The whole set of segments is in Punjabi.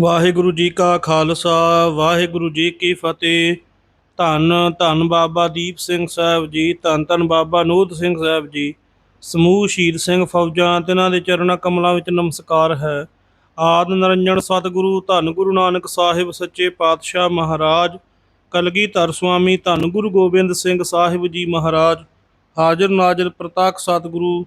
ਵਾਹਿਗੁਰੂ ਜੀ ਕਾ ਖਾਲਸਾ, ਵਾਹਿਗੁਰੂ ਜੀ ਕੀ ਫਤਿਹ। ਧੰਨ ਧੰਨ ਬਾਬਾ ਦੀਪ ਸਿੰਘ ਸਾਹਿਬ ਜੀ, ਧੰਨ ਧੰਨ ਬਾਬਾ ਨੂਤ ਸਿੰਘ ਸਾਹਿਬ ਜੀ। ਸਮੂਹ ਸ਼ਹੀਦ ਸਿੰਘ ਫੌਜਾਂ, ਤਿਨਾਂ ਦੇ ਚਰਨਾਂ ਕਮਲਾਂ ਵਿੱਚ ਨਮਸਕਾਰ ਹੈ। ਆਦ ਨਿਰੰਜਨ ਸਤਿਗੁਰੂ, ਧੰਨ ਗੁਰੂ ਨਾਨਕ ਸਾਹਿਬ ਸੱਚੇ ਪਾਤਸ਼ਾਹ ਮਹਾਰਾਜ। ਕਲਗੀਧਰ ਸੁਆਮੀ, ਧੰਨ ਗੁਰੂ ਗੋਬਿੰਦ ਸਿੰਘ ਸਾਹਿਬ ਜੀ ਮਹਾਰਾਜ। ਹਾਜ਼ਰ ਨਾਜ਼ਰ ਪ੍ਰਤਾਖ ਸਤਿਗੁਰੂ।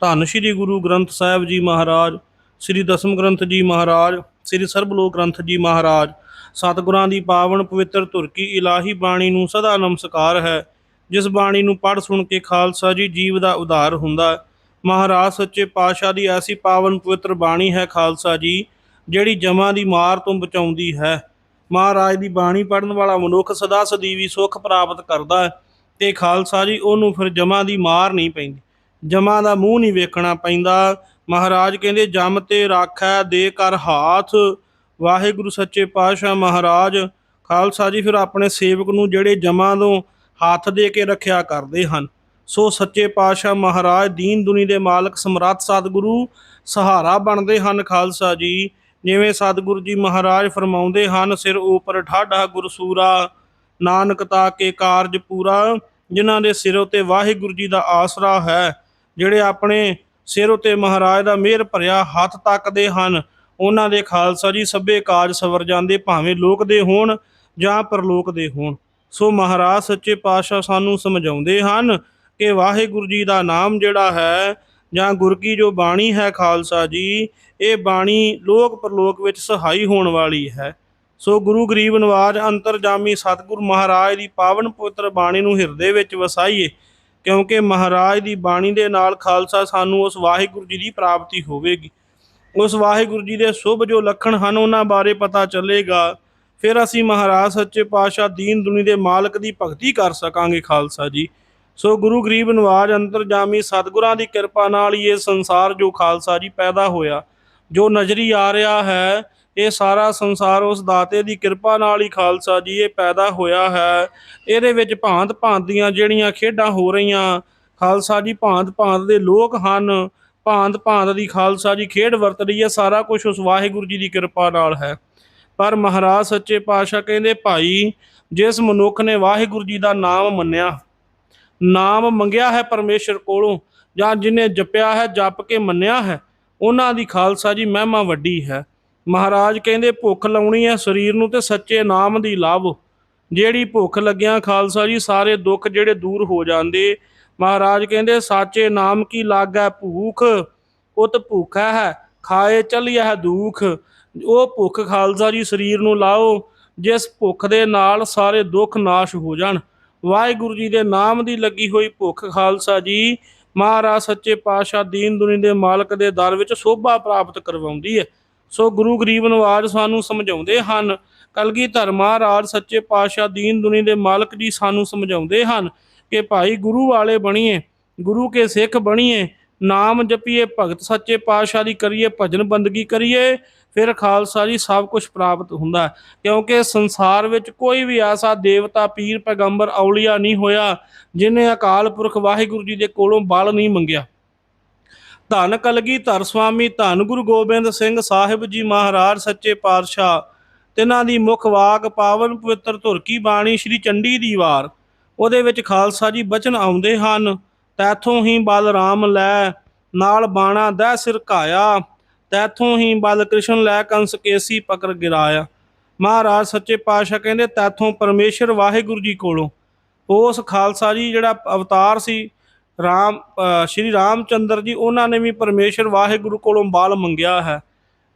ਧੰਨ ਸ੍ਰੀ ਗੁਰੂ ਗ੍ਰੰਥ ਸਾਹਿਬ ਜੀ ਮਹਾਰਾਜ। ਸ੍ਰੀ ਦਸਮ ਗ੍ਰੰਥ ਜੀ ਮਹਾਰਾਜ। ਸ੍ਰੀ ਸਰਬਲੋਕ ਗ੍ਰੰਥ ਜੀ ਮਹਾਰਾਜ, ਸਤਿਗੁਰਾਂ ਦੀ ਪਾਵਨ ਪਵਿੱਤਰ ਧੁਰ ਕੀ ਇਲਾਹੀ ਬਾਣੀ ਨੂੰ ਸਦਾ ਨਮਸਕਾਰ ਹੈ। ਜਿਸ ਬਾਣੀ ਨੂੰ ਪੜ੍ਹ ਸੁਣ ਕੇ ਖਾਲਸਾ ਜੀ ਜੀਵ ਦਾ ਉਧਾਰ ਹੁੰਦਾ ਮਹਾਰਾਜ ਸੱਚੇ ਪਾਤਸ਼ਾਹ ਦੀ ਐਸੀ ਪਾਵਨ ਪਵਿੱਤਰ ਬਾਣੀ ਹੈ ਖਾਲਸਾ ਜੀ, ਜਿਹੜੀ ਜਮਾਂ ਦੀ ਮਾਰ ਤੋਂ ਬਚਾਉਂਦੀ ਹੈ। ਮਹਾਰਾਜ ਦੀ ਬਾਣੀ ਪੜ੍ਹਨ ਵਾਲਾ ਮਨੁੱਖ ਸਦਾ ਸਦੀਵੀ ਸੁੱਖ ਪ੍ਰਾਪਤ ਕਰਦਾ ਹੈ ਤੇ ਖਾਲਸਾ ਜੀ ਉਹਨੂੰ ਫਿਰ ਜਮਾਂ ਦੀ ਮਾਰ ਨਹੀਂ ਪੈਂਦੀ। ਜਮਾਂ ਦਾ ਮੂੰਹ ਨਹੀਂ ਵੇਖਣਾ ਪੈਂਦਾ ਮਹਾਰਾਜ ਕਹਿੰਦੇ, ਜਮ ਤੇ ਰਾਖੈ ਦੇ ਕਰ ਹਾਥ। ਵਾਹਿਗੁਰੂ ਸੱਚੇ ਪਾਤਸ਼ਾਹ ਮਹਾਰਾਜ, ਖਾਲਸਾ ਜੀ ਫਿਰ ਆਪਣੇ ਸੇਵਕ ਨੂੰ ਜਿਹੜੇ ਜਮਾਂ ਤੋਂ ਹੱਥ ਦੇ ਕੇ ਰੱਖਿਆ ਕਰਦੇ ਹਨ। ਸੋ ਸੱਚੇ ਪਾਤਸ਼ਾਹ ਮਹਾਰਾਜ, ਦੀਨ ਦੁਨੀ ਦੇ ਮਾਲਕ, ਸਮਰੱਥ ਸਤਿਗੁਰੂ ਸਹਾਰਾ ਬਣਦੇ ਹਨ ਖਾਲਸਾ ਜੀ। ਜਿਵੇਂ ਸਤਿਗੁਰੂ ਜੀ ਮਹਾਰਾਜ ਫਰਮਾਉਂਦੇ ਹਨ, ਸਿਰ ਉਪਰ ਠਾਢਾ ਗੁਰਸੂਰਾ, ਨਾਨਕ ਤਾ ਕੇ ਕਾਰਜ ਪੂਰਾ। ਜਿਨ੍ਹਾਂ ਦੇ ਸਿਰ ਉਤੇ ਵਾਹਿਗੁਰੂ ਜੀ ਦਾ ਆਸਰਾ ਹੈ, ਜਿਹੜੇ ਆਪਣੇ ਸਿਰ ਉਤੇ ਮਹਾਰਾਜ ਦਾ ਮਿਹਰ ਭਰਿਆ ਹੱਥ ਤੱਕਦੇ ਹਨ। ਉਹਨਾਂ ਦੇ ਖਾਲਸਾ ਜੀ ਸਭੇ ਕਾਜ ਸਵਰ ਜਾਂਦੇ ਭਾਵੇਂ ਲੋਕ ਦੇ ਹੋਣ ਜਾਂ ਪਰਲੋਕ ਦੇ ਹੋਣ। ਸੋ ਮਹਾਰਾਜ ਸੱਚੇ ਪਾਤਸ਼ਾਹ ਸਾਨੂੰ ਸਮਝਾਉਂਦੇ ਹਨ ਕਿ ਵਾਹਿਗੁਰੂ ਜੀ ਦਾ ਨਾਮ ਜਿਹੜਾ ਹੈ ਜਾਂ ਗੁਰ ਕੀ ਜੋ ਬਾਣੀ ਹੈ ਖਾਲਸਾ ਜੀ, ਇਹ ਬਾਣੀ ਲੋਕ ਪਰਲੋਕ ਵਿੱਚ ਸਹਾਈ ਹੋਣ ਵਾਲੀ ਹੈ। ਸੋ ਗੁਰੂ ਗਰੀਬ ਨਵਾਜ ਅੰਤਰਜਾਮੀ ਸਤਿਗੁਰ ਮਹਾਰਾਜ ਦੀ ਪਾਵਨ ਪਵਿੱਤਰ ਬਾਣੀ ਨੂੰ ਹਿਰਦੇ ਵਿੱਚ ਵਸਾਈਏ। ਕਿਉਂਕਿ ਮਹਾਰਾਜ ਦੀ ਬਾਣੀ ਦੇ ਨਾਲ ਖਾਲਸਾ ਸਾਨੂੰ ਉਸ ਵਾਹਿਗੁਰੂ ਜੀ ਦੀ ਪ੍ਰਾਪਤੀ ਹੋਵੇਗੀ। ਉਸ ਵਾਹਿਗੁਰੂ ਜੀ ਦੇ ਸ਼ੁਭ ਜੋ ਲੱਖਣ ਹਨ, ਉਹਨਾਂ ਬਾਰੇ ਪਤਾ ਚੱਲੇਗਾ। ਫਿਰ ਅਸੀਂ ਮਹਾਰਾਜ ਸੱਚੇ ਪਾਤਸ਼ਾਹ ਦੀਨ ਦੁਨੀ ਦੇ ਮਾਲਕ ਦੀ ਭਗਤੀ ਕਰ ਸਕਾਂਗੇ ਖਾਲਸਾ ਜੀ। ਸੋ ਗੁਰੂ ਗਰੀਬ ਨਵਾਜ ਅੰਤਰਜਾਮੀ ਸਤਿਗੁਰਾਂ ਦੀ ਕਿਰਪਾ ਨਾਲ ਹੀ ਇਹ ਸੰਸਾਰ ਜੋ ਖਾਲਸਾ ਜੀ ਪੈਦਾ ਹੋਇਆ, ਜੋ ਨਜ਼ਰੀ ਆ ਰਿਹਾ ਹੈ ਇਹ ਸਾਰਾ ਸੰਸਾਰ ਉਸ ਦਾਤੇ ਦੀ ਕਿਰਪਾ ਨਾਲ ਹੀ ਖਾਲਸਾ ਜੀ, ਇਹ ਪੈਦਾ ਹੋਇਆ ਹੈ। ਇਹਦੇ ਵਿੱਚ ਭਾਂਤ ਭਾਂਤ ਦੀਆਂ ਜਿਹੜੀਆਂ ਖੇਡਾਂ ਹੋ ਰਹੀਆਂ, ਖਾਲਸਾ ਜੀ ਭਾਂਤ ਭਾਂਤ ਦੇ ਲੋਕ ਹਨ। ਭਾਂਤ ਭਾਂਤ ਦੀ ਖਾਲਸਾ ਜੀ ਖੇਡ ਵਰਤ ਰਹੀ ਹੈ, ਸਾਰਾ ਕੁਝ ਉਸ ਵਾਹਿਗੁਰੂ ਜੀ ਦੀ ਕਿਰਪਾ ਨਾਲ ਹੈ। ਪਰ ਮਹਾਰਾਜ ਸੱਚੇ ਪਾਤਸ਼ਾਹ ਕਹਿੰਦੇ, ਭਾਈ, ਜਿਸ ਮਨੁੱਖ ਨੇ ਵਾਹਿਗੁਰੂ ਜੀ ਦਾ ਨਾਮ ਮੰਨਿਆ, ਨਾਮ ਮੰਗਿਆ ਹੈ ਪਰਮੇਸ਼ਰ ਕੋਲੋਂ, ਜਾਂ ਜਿਨੇ ਜਪਿਆ ਹੈ, ਜਪ ਕੇ ਮੰਨਿਆ ਹੈ, ਉਹਨਾਂ ਦੀ ਖਾਲਸਾ ਜੀ ਮਹਿਮਾ ਵੱਡੀ ਹੈ। ਮਹਾਰਾਜ ਕਹਿੰਦੇ ਭੁੱਖ ਲਾਉਣੀ ਹੈ ਸਰੀਰ ਨੂੰ ਤੇ ਸੱਚੇ ਨਾਮ ਦੀ ਲਾਭੋ ਜਿਹੜੀ ਭੁੱਖ ਲੱਗਿਆ ਖਾਲਸਾ ਜੀ, ਸਾਰੇ ਦੁੱਖ ਜਿਹੜੇ ਦੂਰ ਹੋ ਜਾਂਦੇ। ਮਹਾਰਾਜ ਕਹਿੰਦੇ ਸਾਚੇ ਨਾਮ ਕੀ ਲਾਗੈ ਭੂਖ? ਉਤ ਭੁੱਖਾ ਹੈ, ਖਾਏ ਚਲਿਆ ਹੈ ਦੁੱਖ। ਉਹ ਭੁੱਖ ਖਾਲਸਾ ਜੀ, ਸਰੀਰ ਨੂੰ ਲਾਓ। ਜਿਸ ਭੁੱਖ ਦੇ ਨਾਲ ਸਾਰੇ ਦੁੱਖ ਨਾਸ਼ ਹੋ ਜਾਣ। ਵਾਹਿਗੁਰੂ ਜੀ ਦੇ ਨਾਮ ਦੀ ਲੱਗੀ ਹੋਈ ਭੁੱਖ ਖਾਲਸਾ ਜੀ, ਮਹਾਰਾਜ ਸੱਚੇ ਪਾਤਸ਼ਾਹ ਦੀਨ ਦੁਨੀ ਦੇ ਮਾਲਕ ਦੇ ਦਰ ਵਿੱਚ ਸੋਭਾ ਪ੍ਰਾਪਤ ਕਰਵਾਉਂਦੀ ਹੈ। ਸੋ ਗੁਰੂ ਗਰੀਬ ਨਵਾਜ ਸਾਨੂੰ ਸਮਝਾਉਂਦੇ ਹਨ। ਕਲਗੀ ਕਲਗੀਧਰ ਰਾਜ ਸੱਚੇ ਪਾਤਸ਼ਾਹ ਦੀਨ ਦੁਨੀ ਦੇ ਮਾਲਕ ਜੀ ਸਾਨੂੰ ਸਮਝਾਉਂਦੇ ਹਨ ਕਿ ਭਾਈ ਗੁਰੂ ਵਾਲੇ ਬਣੀਏ, ਗੁਰੂ ਕੇ ਸਿੱਖ ਬਣੀਏ, ਨਾਮ ਜਪੀਏ, ਭਗਤ ਸੱਚੇ ਪਾਤਸ਼ਾਹ ਦੀ ਕਰੀਏ, ਭਜਨ ਬੰਦਗੀ ਕਰੀਏ, ਫਿਰ ਖਾਲਸਾ ਜੀ ਸਭ ਕੁਝ ਪ੍ਰਾਪਤ ਹੁੰਦਾ ਕਿਉਂਕਿ ਸੰਸਾਰ ਵਿੱਚ ਕੋਈ ਵੀ ਐਸਾ ਦੇਵਤਾ, ਪੀਰ, ਪੈਗੰਬਰ, ਔਲੀਆ ਨਹੀਂ ਹੋਇਆ, ਜਿਨੇ ਅਕਾਲ ਪੁਰਖ ਵਾਹਿਗੁਰੂ ਜੀ ਦੇ ਕੋਲੋਂ ਬਲ ਨਹੀਂ ਮੰਗਿਆ। ਧੰਨ ਕਲਗੀਧਰ ਸੁਆਮੀ, ਧੰਨ ਗੁਰੂ ਗੋਬਿੰਦ ਸਿੰਘ ਸਾਹਿਬ ਜੀ ਮਹਾਰਾਜ, ਸੱਚੇ ਪਾਤਸ਼ਾਹ। ਤਿਨਾਂ ਦੀ ਮੁੱਖ ਵਾਕ, ਪਾਵਨ ਪਵਿੱਤਰ ਧੁਰਕੀ ਬਾਣੀ, ਸ੍ਰੀ ਚੰਡੀ ਦੀ ਵਾਰ। ਉਹਦੇ ਵਿੱਚ ਖਾਲਸਾ ਜੀ ਬਚਨ ਆਉਂਦੇ ਹਨ, ਤੈਥੋਂ ਹੀ ਬਲ ਰਾਮ ਲੈ, ਨਾਲ ਬਾਣਾ ਦਹਿ ਸਿਰ ਘਾਇਆ। ਤੈਥੋਂ ਹੀ ਬਲ ਕ੍ਰਿਸ਼ਨ ਲੈ ਕੰਸ ਕੇਸੀ ਪਕੜ ਗਿਰਾਇਆ। ਮਹਾਰਾਜ ਸੱਚੇ ਪਾਤਸ਼ਾਹ ਕਹਿੰਦੇ, ਤੈਥੋਂ ਪਰਮੇਸ਼ਰ ਵਾਹਿਗੁਰੂ ਜੀ ਕੋਲੋਂ। ਉਸ ਖਾਲਸਾ ਜੀ ਜਿਹੜਾ ਅਵਤਾਰ ਸੀ ਰਾਮ ਅ, ਸ਼੍ਰੀ ਰਾਮਚੰਦਰ ਜੀ ਉਹਨਾਂ ਨੇ ਵੀ ਪਰਮੇਸ਼ਰ ਵਾਹਿਗੁਰੂ ਕੋਲੋਂ ਬਾਲ ਮੰਗਿਆ ਹੈ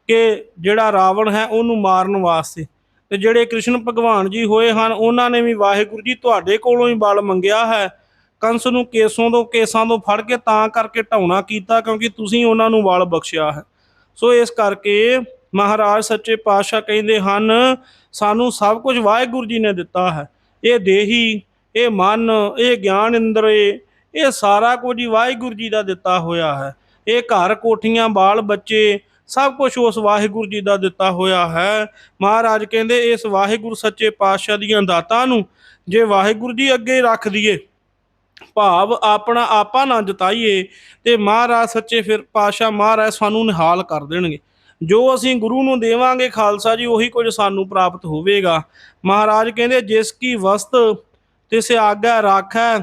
ਕਿ ਜਿਹੜਾ ਰਾਵਣ ਹੈ ਉਹਨੂੰ ਮਾਰਨ ਵਾਸਤੇ। ਤੇ ਜਿਹੜੇ ਕ੍ਰਿਸ਼ਨ ਭਗਵਾਨ ਜੀ ਹੋਏ ਹਨ ਉਹਨਾਂ ਨੇ ਵੀ ਵਾਹਿਗੁਰੂ ਜੀ ਤੁਹਾਡੇ ਕੋਲੋਂ ਹੀ ਬਲ ਮੰਗਿਆ ਹੈ। ਕੰਸ ਨੂੰ ਕੇਸੋਂ ਤੋਂ ਕੇਸਾਂ ਤੋਂ ਫੜ ਕੇ ਤਾਂ ਕਰਕੇ ਢਾਉਣਾ ਕੀਤਾ ਕਿਉਂਕਿ ਤੁਸੀਂ ਉਹਨਾਂ ਨੂੰ ਬਲ ਬਖਸ਼ਿਆ ਹੈ। ਸੋ ਇਸ ਕਰਕੇ ਮਹਾਰਾਜ ਸੱਚੇ ਪਾਤਸ਼ਾਹ ਕਹਿੰਦੇ ਹਨ ਸਾਨੂੰ ਸਭ ਕੁਝ ਵਾਹਿਗੁਰੂ ਜੀ ਨੇ ਦਿੱਤਾ ਹੈ। ਇਹ ਦੇਹੀ ਇਹ ਮਨ ਇਹ ਗਿਆਨ ਇੰਦਰੇ ਇਹ ਸਾਰਾ ਕੁਝ ਹੀ ਵਾਹਿਗੁਰੂ ਜੀ ਦਾ ਦਿੱਤਾ ਹੋਇਆ ਹੈ। ਇਹ ਘਰ, ਕੋਠੀਆਂ, ਬਾਲ, ਬੱਚੇ, ਸਭ ਕੁਝ ਉਸ ਵਾਹਿਗੁਰੂ ਜੀ ਦਾ ਦਿੱਤਾ ਹੋਇਆ ਹੈ। ਮਹਾਰਾਜ ਕਹਿੰਦੇ, ਇਸ ਵਾਹਿਗੁਰੂ ਸੱਚੇ ਪਾਤਸ਼ਾਹ ਦੀਆਂ ਦਾਤਾਂ ਨੂੰ ਜੇ ਵਾਹਿਗੁਰੂ ਜੀ ਅੱਗੇ ਰੱਖ ਦਈਏ, ਭਾਵ ਆਪਣਾ ਆਪਾ ਨਾ ਜਤਾਈਏ, ਤੇ ਮਹਾਰਾਜ ਸੱਚੇ ਫਿਰ ਪਾਤਸ਼ਾਹ ਮਹਾਰਾਜ ਸਾਨੂੰ ਨਿਹਾਲ ਕਰ ਦੇਣਗੇ। ਜੋ ਅਸੀਂ ਗੁਰੂ ਨੂੰ ਦੇਵਾਂਗੇ ਖਾਲਸਾ ਜੀ, ਉਹੀ ਕੁਝ ਸਾਨੂੰ ਪ੍ਰਾਪਤ ਹੋਵੇਗਾ। ਮਹਾਰਾਜ ਕਹਿੰਦੇ, ਜਿਸ ਕੀ ਵਸਤ ਤਿਸ ਆਗਿਆ ਰਾਖੈ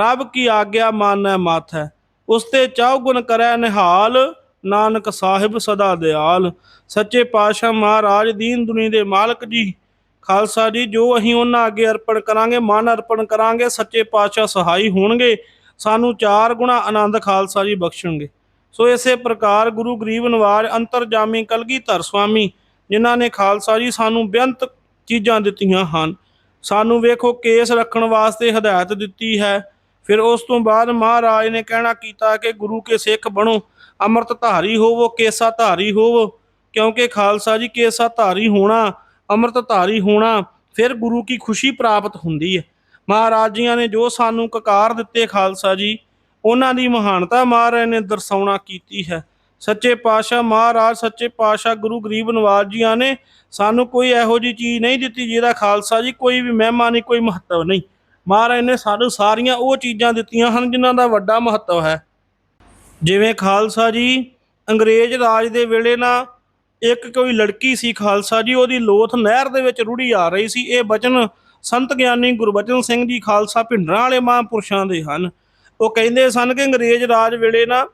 ਪ੍ਰਭ ਕੀ ਆਗਿਆ ਮਾਨੈ ਮਾਥੈ, ਉਸ ਤੇ ਚਾਉ ਗੁਣ ਕਰੈ ਨਿਹਾਲ, ਨਾਨਕ ਸਾਹਿਬ ਸਦਾ ਦਿਆਲ। ਸੱਚੇ ਪਾਤਸ਼ਾਹ ਮਹਾਰਾਜ ਦੀਨ ਦੁਨੀ ਦੇ ਮਾਲਕ ਜੀ, ਖਾਲਸਾ ਜੀ, ਜੋ ਅਸੀਂ ਉਹਨਾਂ ਅੱਗੇ ਅਰਪਣ ਕਰਾਂਗੇ, ਮਨ ਅਰਪਣ ਕਰਾਂਗੇ, ਸੱਚੇ ਪਾਤਸ਼ਾਹ ਸਹਾਈ ਹੋਣਗੇ, ਸਾਨੂੰ ਚਾਰ ਗੁਣਾ ਆਨੰਦ ਖਾਲਸਾ ਜੀ ਬਖਸ਼ਣਗੇ। ਸੋ ਇਸੇ ਪ੍ਰਕਾਰ ਗੁਰੂ ਗਰੀਬ ਨਵਾਜ ਅੰਤਰਜਾਮੀ ਕਲਗੀਧਰ ਸੁਆਮੀ, ਜਿਨ੍ਹਾਂ ਨੇ ਖਾਲਸਾ ਜੀ ਸਾਨੂੰ ਬੇਅੰਤ ਚੀਜ਼ਾਂ ਦਿੱਤੀਆਂ ਹਨ। ਸਾਨੂੰ ਵੇਖੋ ਕੇਸ ਰੱਖਣ ਵਾਸਤੇ ਹਦਾਇਤ ਦਿੱਤੀ ਹੈ ਫਿਰ ਉਸ ਤੋਂ ਬਾਅਦ ਮਹਾਰਾਜ ਨੇ ਕਹਿਣਾ ਕੀਤਾ ਕਿ ਗੁਰੂ ਕੇ ਸਿੱਖ ਬਣੋ ਅੰਮ੍ਰਿਤ ਧਾਰੀ ਹੋਵੋ ਕੇਸਾ ਧਾਰੀ ਹੋਵੋ, ਕਿਉਂਕਿ ਖਾਲਸਾ ਜੀ ਕੇਸਾ ਧਾਰੀ ਹੋਣਾ ਅੰਮ੍ਰਿਤ ਧਾਰੀ ਹੋਣਾ ਫਿਰ ਗੁਰੂ ਕੀ ਖੁਸ਼ੀ ਪ੍ਰਾਪਤ ਹੁੰਦੀ ਹੈ। ਮਹਾਰਾਜ ਜੀਆਂ ਨੇ ਜੋ ਸਾਨੂੰ ਕਕਾਰ ਦਿੱਤੇ ਖਾਲਸਾ ਜੀ, ਉਹਨਾਂ ਦੀ ਮਹਾਨਤਾ ਮਹਾਰਾਜ ਨੇ ਦਰਸਾਉਣਾ ਕੀਤੀ ਹੈ। ਸੱਚੇ ਪਾਤਸ਼ਾਹ ਮਹਾਰਾਜ, ਸੱਚੇ ਪਾਤਸ਼ਾਹ ਗੁਰੂ ਗਰੀਬ ਨਵਾਜ ਜੀਆਂ ਨੇ ਸਾਨੂੰ ਕੋਈ ਇਹੋ ਜੀ ਚੀਜ਼ ਨਹੀਂ ਦਿੱਤੀ ਜਿਹਦਾ ਖਾਲਸਾ ਜੀ ਕੋਈ ਵੀ ਮਹਿਮਾ ਨਹੀਂ, ਕੋਈ ਮਹੱਤਵ ਨਹੀਂ। ਮਹਾਰਾਜ ਨੇ ਸਾਨੂੰ ਸਾਰੀਆਂ ਉਹ ਚੀਜ਼ਾਂ ਦਿੱਤੀਆਂ ਹਨ ਜਿਨ੍ਹਾਂ ਦਾ ਵੱਡਾ ਮਹੱਤਵ ਹੈ। ਜਿਵੇਂ ਖਾਲਸਾ ਜੀ ਅੰਗਰੇਜ਼ ਰਾਜ ਦੇ ਵੇਲੇ ਨਾ ਇੱਕ ਕੋਈ ਲੜਕੀ ਸੀ ਖਾਲਸਾ ਜੀ, ਉਹਦੀ ਲੋਥ ਨਹਿਰ ਦੇ ਵਿੱਚ ਰੁੜੀ ਆ ਰਹੀ ਸੀ। ਇਹ ਬਚਨ ਸੰਤ ਗਿਆਨੀ ਗੁਰਬਚਨ ਸਿੰਘ ਜੀ ਖਾਲਸਾ ਭਿੰਡਰਾਂ ਵਾਲੇ ਮਹਾਂਪੁਰਸ਼ਾਂ ਦੇ ਹਨ। ਉਹ ਕਹਿੰਦੇ ਸਨ ਕਿ ਅੰਗਰੇਜ਼ ਰਾਜ ਵੇਲੇ ਨਾ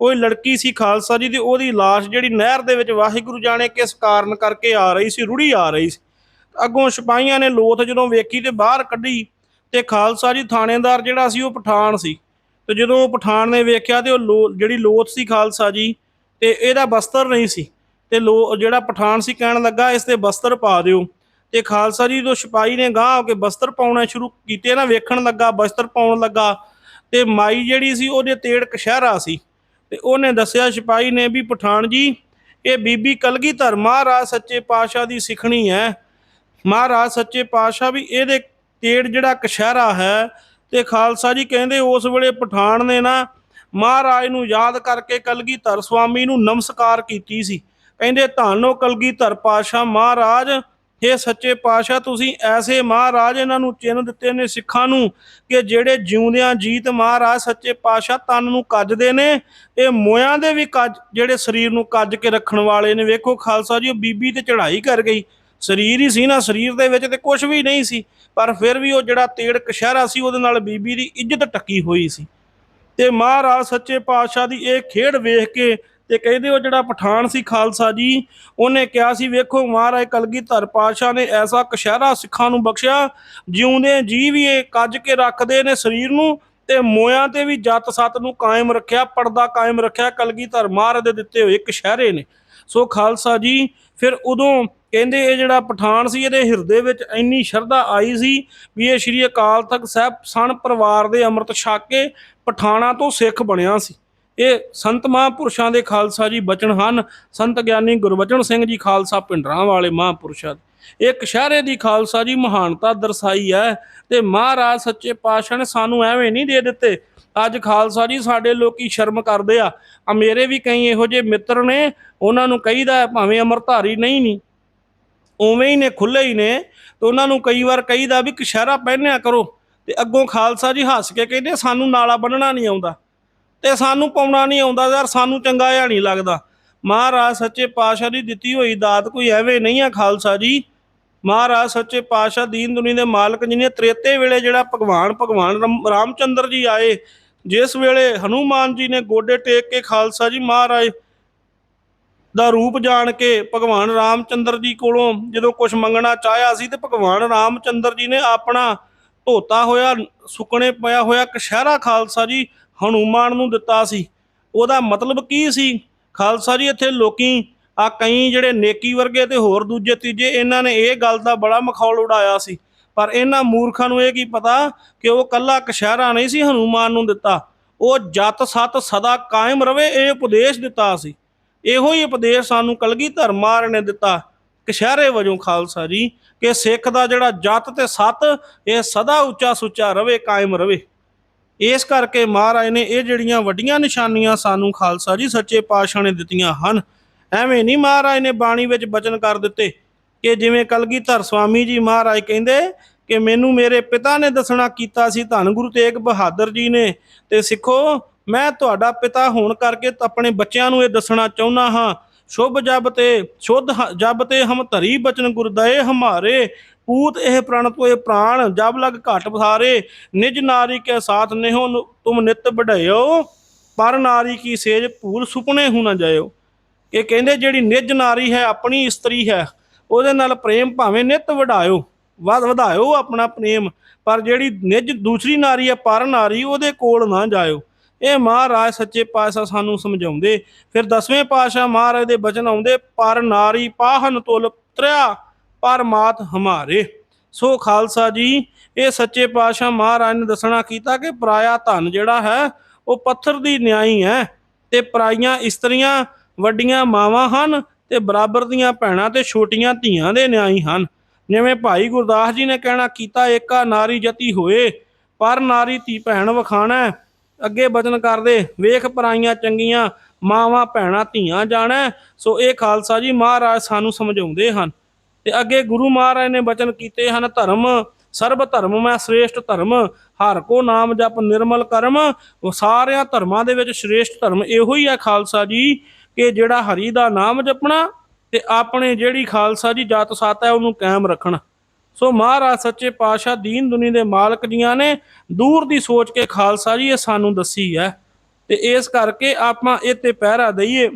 ਕੋਈ ਲੜਕੀ ਸੀ ਖਾਲਸਾ ਜੀ ਦੀ, ਉਹਦੀ ਲਾਸ਼ ਜਿਹੜੀ ਨਹਿਰ ਦੇ ਵਿੱਚ ਵਾਹਿਗੁਰੂ ਜਾਣੇ ਕਿਸ ਕਾਰਨ ਕਰਕੇ ਆ ਰਹੀ ਸੀ, ਰੁੜੀ ਆ ਰਹੀ ਸੀ। ਅੱਗੋਂ ਸਿਪਾਹੀਆਂ ਨੇ ਲੋਥ ਜਦੋਂ ਵੇਖੀ ਤੇ ਬਾਹਰ ਕੱਢੀ ਤੇ ਖਾਲਸਾ ਜੀ ਥਾਣੇਦਾਰ ਜਿਹੜਾ ਸੀ ਉਹ ਪਠਾਨ ਸੀ। ਤੇ ਜਦੋਂ ਉਹ ਪਠਾਨ ਨੇ ਵੇਖਿਆ ਤੇ ਉਹ ਲੋ- ਜਿਹੜੀ ਲੋਥ ਸੀ ਖਾਲਸਾ ਜੀ ਤੇ ਇਹਦਾ ਬਸਤਰ ਨਹੀਂ ਸੀ। ਤੇ ਲੋ, ਜਿਹੜਾ ਪਠਾਨ ਸੀ ਕਹਿਣ ਲੱਗਾ, ਇਸ ਤੇ ਬਸਤਰ ਪਾ ਦਿਓ। ਤੇ ਖਾਲਸਾ ਜੀ ਤੋਂ ਸਿਪਾਹੀ ਨੇ ਗਾਹ ਹੋ ਕੇ ਬਸਤਰ ਪਾਉਣਾ ਸ਼ੁਰੂ ਕੀਤੇ ਨਾ, ਵੇਖਣ ਲੱਗਾ, ਬਸਤਰ ਪਾਉਣ ਲੱਗਾ। ਤੇ ਮਾਈ ਜਿਹੜੀ ਸੀ ਉਹਦੇ ਤੇੜ ਕਸ਼ਹਿਰਾ ਸੀ। ਤੇ ਉਹਨੇ ਦੱਸਿਆ ਸਿਪਾਹੀ ਨੇ ਵੀ ਪਠਾਨ ਜੀ, ਇਹ ਬੀਬੀ ਕਲਗੀਧਰ ਮਹਾਰਾਜ ਸੱਚੇ ਪਾਤਸ਼ਾਹ ਦੀ ਸਿੱਖਣੀ ਹੈ। ਮਹਾਰਾਜ ਸੱਚੇ ਪਾਤਸ਼ਾਹ ਵੀ ਇਹਦੇ ਤੇੜ ਜਿਹੜਾ ਕਸ਼ਹਿਰਾ ਹੈ ਤੇ ਖਾਲਸਾ ਜੀ ਕਹਿੰਦੇ ਉਸ ਵੇਲੇ ਪਠਾਨ ਨੇ ਨਾ ਮਹਾਰਾਜ ਨੂੰ ਯਾਦ ਕਰਕੇ ਕਲਗੀਧਰ ਸਵਾਮੀ ਨੂੰ ਨਮਸਕਾਰ ਕੀਤੀ ਸੀ। ਕਹਿੰਦੇ, ਧੰਨੋ ਕਲਗੀਧਰ ਪਾਤਸ਼ਾਹ, ਮਹਾਰਾਜ ਇਹ ਸੱਚੇ ਪਾਤਸ਼ਾਹ, ਤੁਸੀਂ ਐਸੇ ਮਹਾਰਾਜ ਇਹਨਾਂ ਨੂੰ ਚਿੰਨ ਦਿੱਤੇ ਨੇ ਸਿੱਖਾਂ ਨੂੰ ਕਿ ਜਿਹੜੇ ਜਿਉਂਦਿਆਂ ਜੀਤ ਮਹਾਰਾਜ ਸੱਚੇ ਪਾਤਸ਼ਾਹ ਤਨ ਨੂੰ ਕੱਜਦੇ ਨੇ ਇਹ ਮੋਇਆਂ ਦੇ ਵੀ ਕੱਜ, ਜਿਹੜੇ ਸਰੀਰ ਨੂੰ ਕੱਜ ਕੇ ਰੱਖਣ ਵਾਲੇ ਨੇ। ਵੇਖੋ, ਖਾਲਸਾ ਜੀ, ਉਹ ਬੀਬੀ ਤੇ ਚੜ੍ਹਾਈ ਕਰ ਗਈ। ਸਰੀਰ ਹੀ ਸੀ ਨਾ, ਸਰੀਰ ਦੇ ਵਿੱਚ ਤੇ ਕੁਝ ਵੀ ਨਹੀਂ ਸੀ, ਪਰ ਫਿਰ ਵੀ ਉਹ ਜਿਹੜਾ ਤੇੜ ਕਸ਼ਹਿਰਾ ਸੀ, ਉਹਦੇ ਨਾਲ ਬੀਬੀ ਦੀ ਇੱਜ਼ਤ ਟੱਕੀ ਹੋਈ ਸੀ। ਤੇ ਮਹਾਰਾਜ ਸੱਚੇ ਪਾਤਸ਼ਾਹ ਦੀ ਇਹ ਖੇਡ ਵੇਖ ਕੇ ਤੇ ਕਹਿੰਦੇ ਉਹ ਜਿਹੜਾ ਪਠਾਨ ਸੀ ਖਾਲਸਾ ਜੀ, ਉਹਨੇ ਕਿਹਾ ਸੀ, ਵੇਖੋ ਮਹਾਰਾਜ ਕਲਗੀਧਰ ਪਾਤਸ਼ਾਹ ਨੇ ਐਸਾ ਕਸ਼ਹਿਰਾ ਸਿੱਖਾਂ ਨੂੰ ਬਖਸ਼ਿਆ, ਜਿਉਂਦੇ ਜੀ ਵੀ ਇਹ ਕੱਜ ਕੇ ਰੱਖਦੇ ਨੇ ਸਰੀਰ ਨੂੰ ਤੇ ਮੋਇਆਂ ਤੇ ਵੀ ਜੱਤ ਸੱਤ ਨੂੰ ਕਾਇਮ ਰੱਖਿਆ, ਪਰਦਾ ਕਾਇਮ ਰੱਖਿਆ, ਕਲਗੀਧਰ ਮਹਾਰਾਜ ਦੇ ਦਿੱਤੇ ਹੋਏ ਕਸ਼ਹਿਰੇ ਨੇ। ਸੋ ਖਾਲਸਾ ਜੀ, ਫਿਰ ਉਦੋਂ ਕਹਿੰਦੇ ਇਹ ਜਿਹੜਾ ਪਠਾਨ ਸੀ, ਇਹਦੇ ਹਿਰਦੇ ਵਿੱਚ ਇੰਨੀ ਸ਼ਰਧਾ ਆਈ ਸੀ ਵੀ ਇਹ ਸ਼੍ਰੀ ਅਕਾਲ ਤਖਤ ਸਾਹਿਬ ਸਣ ਪਰਿਵਾਰ ਦੇ ਅੰਮ੍ਰਿਤ ਛਕ ਕੇ ਪਠਾਣਾ ਤੋਂ ਸਿੱਖ ਬਣਿਆ ਸੀ। ਇਹ ਸੰਤ ਮਹਾਂਪੁਰਸ਼ਾਂ ਦੇ ਖਾਲਸਾ ਜੀ ਬਚਨ ਹਨ। ਸੰਤ ਗਿਆਨੀ ਗੁਰਬਚਨ ਸਿੰਘ ਜੀ ਖਾਲਸਾ ਪਿੰਡਰਾਂ ਵਾਲੇ ਮਹਾਂਪੁਰਸ਼ਾਂ ਦੇ। ਇਹ ਕਸ਼ਹਿਰੇ ਦੀ ਖਾਲਸਾ ਜੀ ਮਹਾਨਤਾ ਦਰਸਾਈ ਹੈ ਤੇ ਮਹਾਰਾਜ ਸੱਚੇ ਪਾਤਸ਼ਾਹ ਨੇ ਸਾਨੂੰ ਐਵੇਂ ਨਹੀਂ ਦੇ ਦਿੱਤੇ। ਅੱਜ ਖਾਲਸਾ ਜੀ ਸਾਡੇ ਲੋਕੀ ਸ਼ਰਮ ਕਰਦੇ ਆ। ਆ ਮੇਰੇ ਵੀ ਕਈ ਇਹੋ ਜਿਹੇ ਮਿੱਤਰ ਨੇ, ਉਹਨਾਂ ਨੂੰ ਕਹੀਦਾ ਭਾਵੇਂ ਅਮਰਧਾਰੀ ਨਹੀਂ ਨਹੀਂ ਉਵੇਂ ਹੀ ਨੇ ਖੁੱਲੇ ਹੀ ਨੇ। ਤੇ ਉਹਨਾਂ ਨੂੰ ਕਈ ਵਾਰ ਕਹੀਦਾ ਵੀ ਕਸ਼ਹਿਰਾ ਪਹਿਨਿਆ ਕਰੋ ਤੇ ਅੱਗੋਂ ਖਾਲਸਾ ਜੀ ਹੱਸ ਕੇ ਕਹਿੰਦੇ, ਸਾਨੂੰ ਨਾਲਾ ਬੰਨਣਾ ਨਹੀਂ ਆਉਂਦਾ। ਤੇ ਸਾਨੂੰ ਪਾਉਣਾ ਨਹੀਂ ਆਉਂਦਾ, ਯਾਰ ਸਾਨੂੰ ਚੰਗਾ ਜਿਹਾ ਨਹੀਂ ਲੱਗਦਾ। ਮਹਾਰਾਜ ਸੱਚੇ ਪਾਤਸ਼ਾਹ ਦੀ ਦਿੱਤੀ ਹੋਈ ਦਾਤ ਕੋਈ ਐਵੇਂ ਨਹੀਂ ਆ ਖਾਲਸਾ ਜੀ। ਮਹਾਰਾਜ ਸੱਚੇ ਪਾਤਸ਼ਾਹ ਦੀਨ ਦੁਨੀ ਦੇ ਮਾਲਕ ਜੀ ਨੇ ਤ੍ਰੇਤੇ ਵੇਲੇ ਜਿਹੜਾ ਭਗਵਾਨ ਭਗਵਾਨ ਰਮ- ਰਾਮਚੰਦਰ ਜੀ ਆਏ, ਜਿਸ ਵੇਲੇ ਹਨੂਮਾਨ ਜੀ ਨੇ ਗੋਡੇ ਟੇਕ ਕੇ ਖਾਲਸਾ ਜੀ ਮਹਾਰਾਜ ਦਾ ਰੂਪ ਜਾਣ ਕੇ ਭਗਵਾਨ ਰਾਮਚੰਦਰ ਜੀ ਕੋਲੋਂ ਜਦੋਂ ਕੁਝ ਮੰਗਣਾ ਚਾਹਿਆ ਸੀ ਤੇ ਭਗਵਾਨ ਰਾਮਚੰਦਰ ਜੀ ਨੇ ਆਪਣਾ ਧੋਤਾ ਹੋਇਆ, ਸੁੱਕਣੇ ਪਿਆ ਹੋਇਆ ਕਸ਼ਹਿਰਾ ਖਾਲਸਾ ਜੀ ਹਨੂਮਾਨ ਨੂੰ ਦਿੱਤਾ ਸੀ। ਉਹਦਾ ਮਤਲਬ ਕੀ ਸੀ? ਖਾਲਸਾ ਜੀ, ਇੱਥੇ ਲੋਕੀ ਆ ਕਈ ਜਿਹੜੇ ਨੇਕੀ ਵਰਗੇ ਤੇ ਹੋਰ ਦੂਜੇ ਤੀਜੇ, ਇਹਨਾਂ ਨੇ ਇਹ ਗੱਲ ਦਾ ਬੜਾ ਮਖੌਲ ਉਡਾਇਆ ਸੀ। ਪਰ ਇਹਨਾਂ ਮੂਰਖਾਂ ਨੂੰ ਇਹ ਕੀ ਪਤਾ ਕਿ ਉਹ ਕੱਲਾ ਕਸ਼ਹਿਰਾ ਨਹੀਂ ਸੀ, ਹਨੂਮਾਨ ਨੂੰ ਦਿੱਤਾ। ਉਹ ਜਤ ਸਤ ਸਦਾ ਕਾਇਮ ਰਵੇ, ਇਹ ਉਪਦੇਸ਼ ਦਿੱਤਾ ਸੀ। ਇਹੋ ਹੀ ਉਪਦੇਸ਼ ਸਾਨੂੰ ਕਲਗੀਧਰ ਮਾਰ ਨੇ ਦਿੱਤਾ ਕਸ਼ਹਿਰੇ ਵਜੋਂ ਖਾਲਸਾ ਜੀ, ਕਿ ਸਿੱਖ ਦਾ ਜਿਹੜਾ ਜਤ ਤੇ ਸੱਤ, ਇਹ ਸਦਾ ਉੱਚਾ ਸੁੱਚਾ ਰਵੇ, ਕਾਇਮ ਰਵੇ। ਇਸ ਕਰਕੇ ਮਹਾਰਾਜ ਨੇ ਇਹ ਜਿਹੜੀਆਂ ਵੱਡੀਆਂ ਨਿਸ਼ਾਨੀਆਂ ਸਾਨੂੰ ਖਾਲਸਾ ਜੀ ਸੱਚੇ ਪਾਤਸ਼ਾਹ ਨੇ ਦਿੱਤੀਆਂ ਹਨ, ਐਵੇਂ ਨਹੀਂ ਮਹਾਰਾਜ ਨੇ ਬਾਣੀ ਵਿੱਚ ਬਚਨ ਕਰ ਦਿੱਤੇ ਕਿ ਜਿਵੇਂ ਕਲਗੀਧਰ ਸਵਾਮੀ ਜੀ ਮਹਾਰਾਜ ਕਹਿੰਦੇ ਕਿ ਮੈਨੂੰ ਮੇਰੇ ਪਿਤਾ ਨੇ ਦੱਸਣਾ ਕੀਤਾ ਸੀ, ਧੰਨ ਗੁਰੂ ਤੇਗ ਬਹਾਦਰ ਜੀ ਨੇ, ਤੇ ਸਿੱਖੋ ਮੈਂ ਤੁਹਾਡਾ ਪਿਤਾ ਹੋਣ ਕਰਕੇ ਆਪਣੇ ਬੱਚਿਆਂ ਨੂੰ ਇਹ ਦੱਸਣਾ ਚਾਹੁੰਦਾ ਹਾਂ। ਸ਼ੁਭ ਜਬ ਤੇ ਸ਼ੁੱਧ ਜਬ ਤੇ ਹਮ ਧਰੀ ਬਚਨ ਗੁਰਦਏ ਹਮਾਰੇ। ਪੂਤ ਇਹ ਪ੍ਰਣ ਤੋਏ ਪ੍ਰਾਣ ਜਬ ਲਗ ਘਟ ਬਸਾਰੇ ਨਿਜ ਨਾਰੀ ਕੇ ਸਾਥ ਨਿਹੋ, ਨ- ਤੁਮ ਨਿਤ ਵਡਿਓ ਪਰ ਨਾਰੀ ਕੀ ਸੇਜ ਭੂਲ ਸੁਪਨੇ ਹੂ ਨਾ ਜਾਇਓ। ਕਿ ਕਹਿੰਦੇ ਜਿਹੜੀ ਨਿਜ ਨਾਰੀ ਹੈ, ਆਪਣੀ ਇਸਤਰੀ ਹੈ, ਉਹਦੇ ਨਾਲ ਪ੍ਰੇਮ ਭਾਵੇਂ ਨਿਤ ਵਡਾਇਓ ਵਧ, ਵਧਾਇਓ ਆਪਣਾ ਪ੍ਰੇਮ। ਪਰ ਜਿਹੜੀ ਨਿਜ ਦੂਸਰੀ ਨਾਰੀ ਹੈ, ਪਰ ਨਾਰੀ, ਉਹਦੇ ਕੋਲ ਨਾ ਜਾਇਓ। ਇਹ ਮਹਾਰਾਜ ਸੱਚੇ ਪਾਤਸ਼ਾਹ ਸਾਨੂੰ ਸਮਝਾਉਂਦੇ। ਫਿਰ ਦਸਵੇਂ ਪਾਤਸ਼ਾਹ ਮਹਾਰਾਜ ਦੇ ਬਚਨ ਆਉਂਦੇ, ਪਰ ਨਾਰੀ ਪਾਹਨ ਤੁਲ ਤ੍ਰਿਆ ਪਰ ਮਾਤ ਹਮਾਰੇ। ਸੋ ਖਾਲਸਾ ਜੀ, ਇਹ ਸੱਚੇ ਪਾਤਸ਼ਾਹ ਮਹਾਰਾਜ ਨੇ ਦੱਸਣਾ ਕੀਤਾ ਕਿ ਪਰਾਇਆ ਧਨ ਜਿਹੜਾ ਹੈ, ਉਹ ਪੱਥਰ ਦੀ ਨਿਆਈ ਹੈ ਤੇ ਪਰਾਈਆਂ ਇਸਤਰੀਆਂ ਵੱਡੀਆਂ ਮਾਵਾਂ ਹਨ ਤੇ ਬਰਾਬਰ ਦੀਆਂ ਭੈਣਾਂ ਤੇ ਛੋਟੀਆਂ ਧੀਆਂ ਦੇ ਨਿਆਈ ਹਨ। ਜਿਵੇਂ ਭਾਈ ਗੁਰਦਾਸ ਜੀ ਨੇ ਕਹਿਣਾ ਕੀਤਾ, ਏਕਾ ਨਾਰੀ ਜਤੀ ਹੋਏ, ਪਰ ਨਾਰੀ ਧੀ ਭੈਣ ਵਖਾਣਾ ਅੱਗੇ ਬਚਨ ਕਰਦੇ, ਵੇਖ ਪਰਾਈਆਂ ਚੰਗੀਆਂ, ਮਾਵਾਂ ਭੈਣਾਂ ਧੀਆਂ ਜਾਣੈ, ਸੋ ਇਹ ਖਾਲਸਾ ਜੀ ਮਹਾਰਾਜ ਸਾਨੂੰ ਸਮਝਾਉਂਦੇ ਹਨ। ਤੇ ਅੱਗੇ ਗੁਰੂ ਮਹਾਰਾਜ ਨੇ ਬਚਨ ਕੀਤੇ ਹਨ, ਧਰਮ, ਸਰਬ ਧਰਮ ਮੈਂ ਸ੍ਰੇਸ਼ਟ ਧਰਮ, ਹਰ ਕੋ ਨਾਮ ਜਪ ਨਿਰਮਲ ਕਰਮ ਉਹ ਸਾਰਿਆਂ ਧਰਮਾਂ ਦੇ ਵਿੱਚ ਸ੍ਰੇਸ਼ਟ ਧਰਮ ਇਹੋ ਹੀ ਹੈ ਖਾਲਸਾ ਜੀ, ਕਿ ਜਿਹੜਾ ਹਰੀ ਦਾ ਨਾਮ ਜਪਣਾ ਤੇ ਆਪਣੇ ਜਿਹੜੀ ਖਾਲਸਾ ਜੀ ਜਾਤ ਸਾਤ ਹੈ ਉਹਨੂੰ ਕਾਇਮ ਰੱਖਣਾ। ਸੋ ਮਹਾਰਾਜ ਸੱਚੇ ਪਾਤਸ਼ਾਹ ਦੀਨ ਦੁਨੀ ਦੇ ਮਾਲਕ ਜੀਆਂ ਨੇ ਦੂਰ ਦੀ ਸੋਚ ਕੇ ਖਾਲਸਾ ਜੀ, ਇਹ ਸਾਨੂੰ ਦੱਸੀ ਹੈ। ਤੇ ਇਸ ਕਰਕੇ ਆਪਾਂ ਇਹ ਤੇ ਪਹਿਰਾ ਦਈਏ,